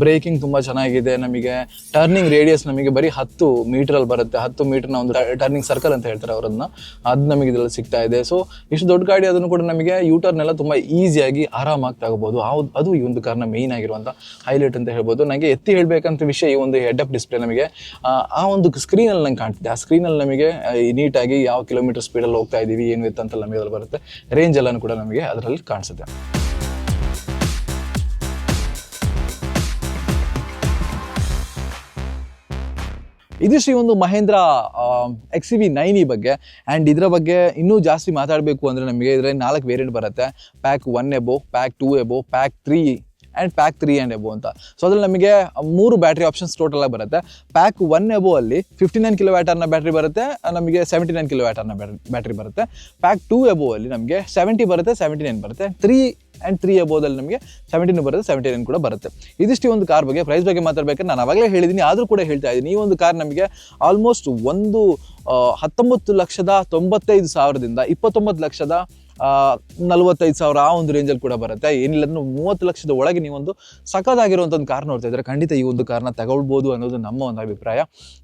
ಬ್ರೇಕಿಂಗ್ ತುಂಬ ಚೆನ್ನಾಗಿದೆ ನಮಗೆ ಟರ್ನಿಂಗ್ ರೇಡಿಯಸ್ ನಮಗೆ ಬರೀ ಹತ್ತು ಮೀಟರ್ ಅಲ್ಲಿ ಬರುತ್ತೆ ಹತ್ತು ಮೀಟರ್ನ ಒಂದು ಟರ್ನಿಂಗ್ ಸರ್ಕಲ್ ಅಂತ ಹೇಳ್ತಾರೆ ಅವರನ್ನ ಅದು ನಮಗೆ ಇದರಲ್ಲಿ ಸಿಗ್ತಾ ಇದೆ. ಸೊ ಇಷ್ಟು ದೊಡ್ಡ ಗಾಡಿ ಅದನ್ನು ಕೂಡ ನಮಗೆ ಯೂಟರ್ನ್ ಎಲ್ಲ ತುಂಬ ಈಸಿಯಾಗಿ ಆರಾಮಾಗಿ ತಗೋಬಹುದು ಅದು ಈ ಒಂದು ಕಾರ್ನ ಮೇನ್ ಆಗಿರುವಂಥ ಹೈಲೈಟ್ ಅಂತ ಹೇಳ್ಬೋದು. ನನಗೆ ಎತ್ತಿ ಹೇಳಬೇಕಂತ ವಿಷಯ ಈ ಒಂದು ಹೆಡ್ ಅಪ್ ಡಿಸ್ಪ್ಲೇ ನಮಗೆ ಆ, ಒಂದು ಸ್ಕ್ರೀನ್ ಅಲ್ಲಿ ನಂಗೆ ಕಾಣ್ತಿದೆ. ಆ ಸ್ಕ್ರೀನ್ ಅಲ್ಲಿ ನಮಗೆ ನೀಟಾಗಿ ಯಾವ ಕಿಲೋಮೀಟರ್ ಸ್ಪೀಡಲ್ಲಿ ಹೋಗ್ತಾ ಇದೀವಿ ಏನು ಇತ್ತು ಅಂತ ನಮಗೆ ಅದ್ರಲ್ಲಿ ಬರುತ್ತೆ. ರೇಂಜ್ ಎಲ್ಲನೂ ಕೂಡ ನಮಗೆ ಅದರಲ್ಲಿ ಕಾಣಿಸುತ್ತೆ. ಇದು ಈ ಒಂದು ಮಹೇಂದ್ರ ಎಕ್ಸ್ ವಿ ನೈನ್ ಈ ಬಗ್ಗೆ. ಆ್ಯಂಡ್ ಇದರ ಬಗ್ಗೆ ಇನ್ನೂ ಜಾಸ್ತಿ ಮಾತಾಡಬೇಕು ಅಂದರೆ ನಮಗೆ ಇದರಲ್ಲಿ ನಾಲ್ಕು ವೇರಿಯಂಟ್ ಬರುತ್ತೆ. Pack one above pack two above pack three and pack three and above ಅಂತ. ಸೊ ಅದ್ರಲ್ಲಿ ನಮಗೆ ಮೂರು ಬ್ಯಾಟ್ರಿ ಆಪ್ಷನ್ಸ್ ಟೋಟಲ್ ಆಗಿ ಬರುತ್ತೆ. ಪ್ಯಾಕ್ ಒನ್ ಎಬೋ ಅಲ್ಲಿ ಫಿಫ್ಟಿ ನೈನ್ ಕಿಲೋ ವ್ಯಾಟರ್ನ ಬ್ಯಾಟ್ರಿ ಬರುತ್ತೆ ನಮಗೆ ಸೆವೆಂಟಿ ನೈನ್ ಕಿಲೋ ವ್ಯಾಟರ್ನ ಬ್ಯಾಟ್ರಿ ಬರುತ್ತೆ. ಪ್ಯಾಕ್ ಟೂ ಎಬೋ ಅಲ್ಲಿ ನಮಗೆ ಸೆವೆಂಟಿ ಬರುತ್ತೆ ಸೆವೆಂಟಿ ನೈನ್ ಬರುತ್ತೆ ತ್ರೀ ಆ್ಯಂಡ್ ತ್ರೀ ಎಬೋದಲ್ಲಿ ನಮಗೆ ಸೆವೆಂಟೀನ್ ಬರುತ್ತೆ ಸೆವೆಂಟಿ ನೈನ್ ಕೂಡ ಬರುತ್ತೆ. ಇದಿಷ್ಟು ಒಂದು ಕಾರ್ ಬಗ್ಗೆ ಪ್ರೈಸ್ ಬಗ್ಗೆ ಮಾತಾಡ್ಬೇಕಾದ್ರೆ ನಾನು ಅವಾಗಲೇ ಹೇಳಿದ್ದೀನಿ ಆದರೂ ಕೂಡ ಹೇಳ್ತಾ ಇದ್ದೀನಿ ಈ ಒಂದು ಕಾರ್ ನಮಗೆ ಆಲ್ಮೋಸ್ಟ್ ಒಂದು ಹತ್ತೊಂಬತ್ತು ಲಕ್ಷದ ತೊಂಬತ್ತೈದು ಸಾವಿರದಿಂದ ಇಪ್ಪತ್ತೊಂಬತ್ತು ಲಕ್ಷದ ನಲವತ್ತೈದು ಸಾವಿರ ಆ ಒಂದು ರೇಂಜಲ್ಲಿ ಕೂಡ ಬರುತ್ತೆ. ಏನಿಲ್ಲ ಅಂದ್ರೆ ಮೂವತ್ತು ಲಕ್ಷದ ಒಳಗೆ ನೀವೊಂದು ಸಖತ್ತಾಗಿರುವಂಥ ಒಂದು ಕಾರ್ ನೋಡ್ತಾ ಇದ್ದರೆ ಖಂಡಿತ ಈ ಒಂದು ಕಾರ್ನ ತಗೊಳ್ಬೋದು ಅನ್ನೋದು ನಮ್ಮ ಒಂದು ಅಭಿಪ್ರಾಯ.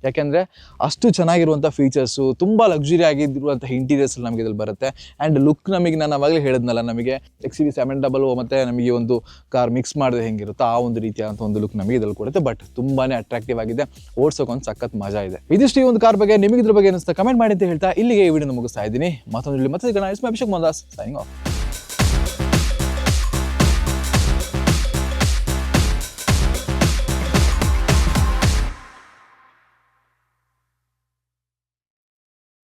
ಯಾಕೆಂದರೆ ಅಷ್ಟು ಚೆನ್ನಾಗಿರುವಂಥ ಫೀಚರ್ಸು ತುಂಬ ಲಕ್ಸುರಿ ಆಗಿರುವಂಥ ಇಂಟೀರಿಯರ್ಸ್ ನಮಗೆ ಇದ್ರಲ್ಲಿ ಬರುತ್ತೆ. ಆ್ಯಂಡ್ ಲುಕ್ ನಮಗೆ ನಾನು ಅವಾಗಲೇ ಹೇಳಿದ್ನಲ್ಲ, ನಮಗೆ ಎಕ್ಸ್ ವಿ ಸೆವೆನ್ ಡಬಲ್ ಮತ್ತು ನಮಗೆ ಒಂದು ಕಾರ್ ಮಿಕ್ಸ್ ಮಾಡಿದ್ರೆ ಹೆಂಗಿರುತ್ತೋ ಆ ಒಂದು ರೀತಿಯಾದಂಥ ಒಂದು ಲುಕ್ ನಮಗೆ ಇದ್ರಲ್ಲಿ ಕೊಡುತ್ತೆ. ಬಟ್ ತುಂಬಾ ಅಟ್ರಾಕ್ಟಿವ್ ಆಗಿದೆ. ಓಡಿಸೋಕೊಂದು ಸಖತ್ ಮಜಾ ಇದೆ. ಇದಿಷ್ಟು ಈ ಒಂದು ಕಾರ್ ಬಗ್ಗೆ ನಿಮಗೆ ಇದ್ರ ಬಗ್ಗೆ ಅನಿಸ್ತಾ ಕಮೆಂಟ್ ಮಾಡಿ ಅಂತ ಹೇಳ್ತಾ, ಇಲ್ಲಿಗೆ ಈ ವಿಡಿಯೋ ಮುಗಿಸ್ತಾ ಇದ್ದೀನಿ. ಮತ್ತೊಂದು ಮತ್ತೆ ಅಭಿಷೇಕ್ ಮಂದಾಸ್. signing off.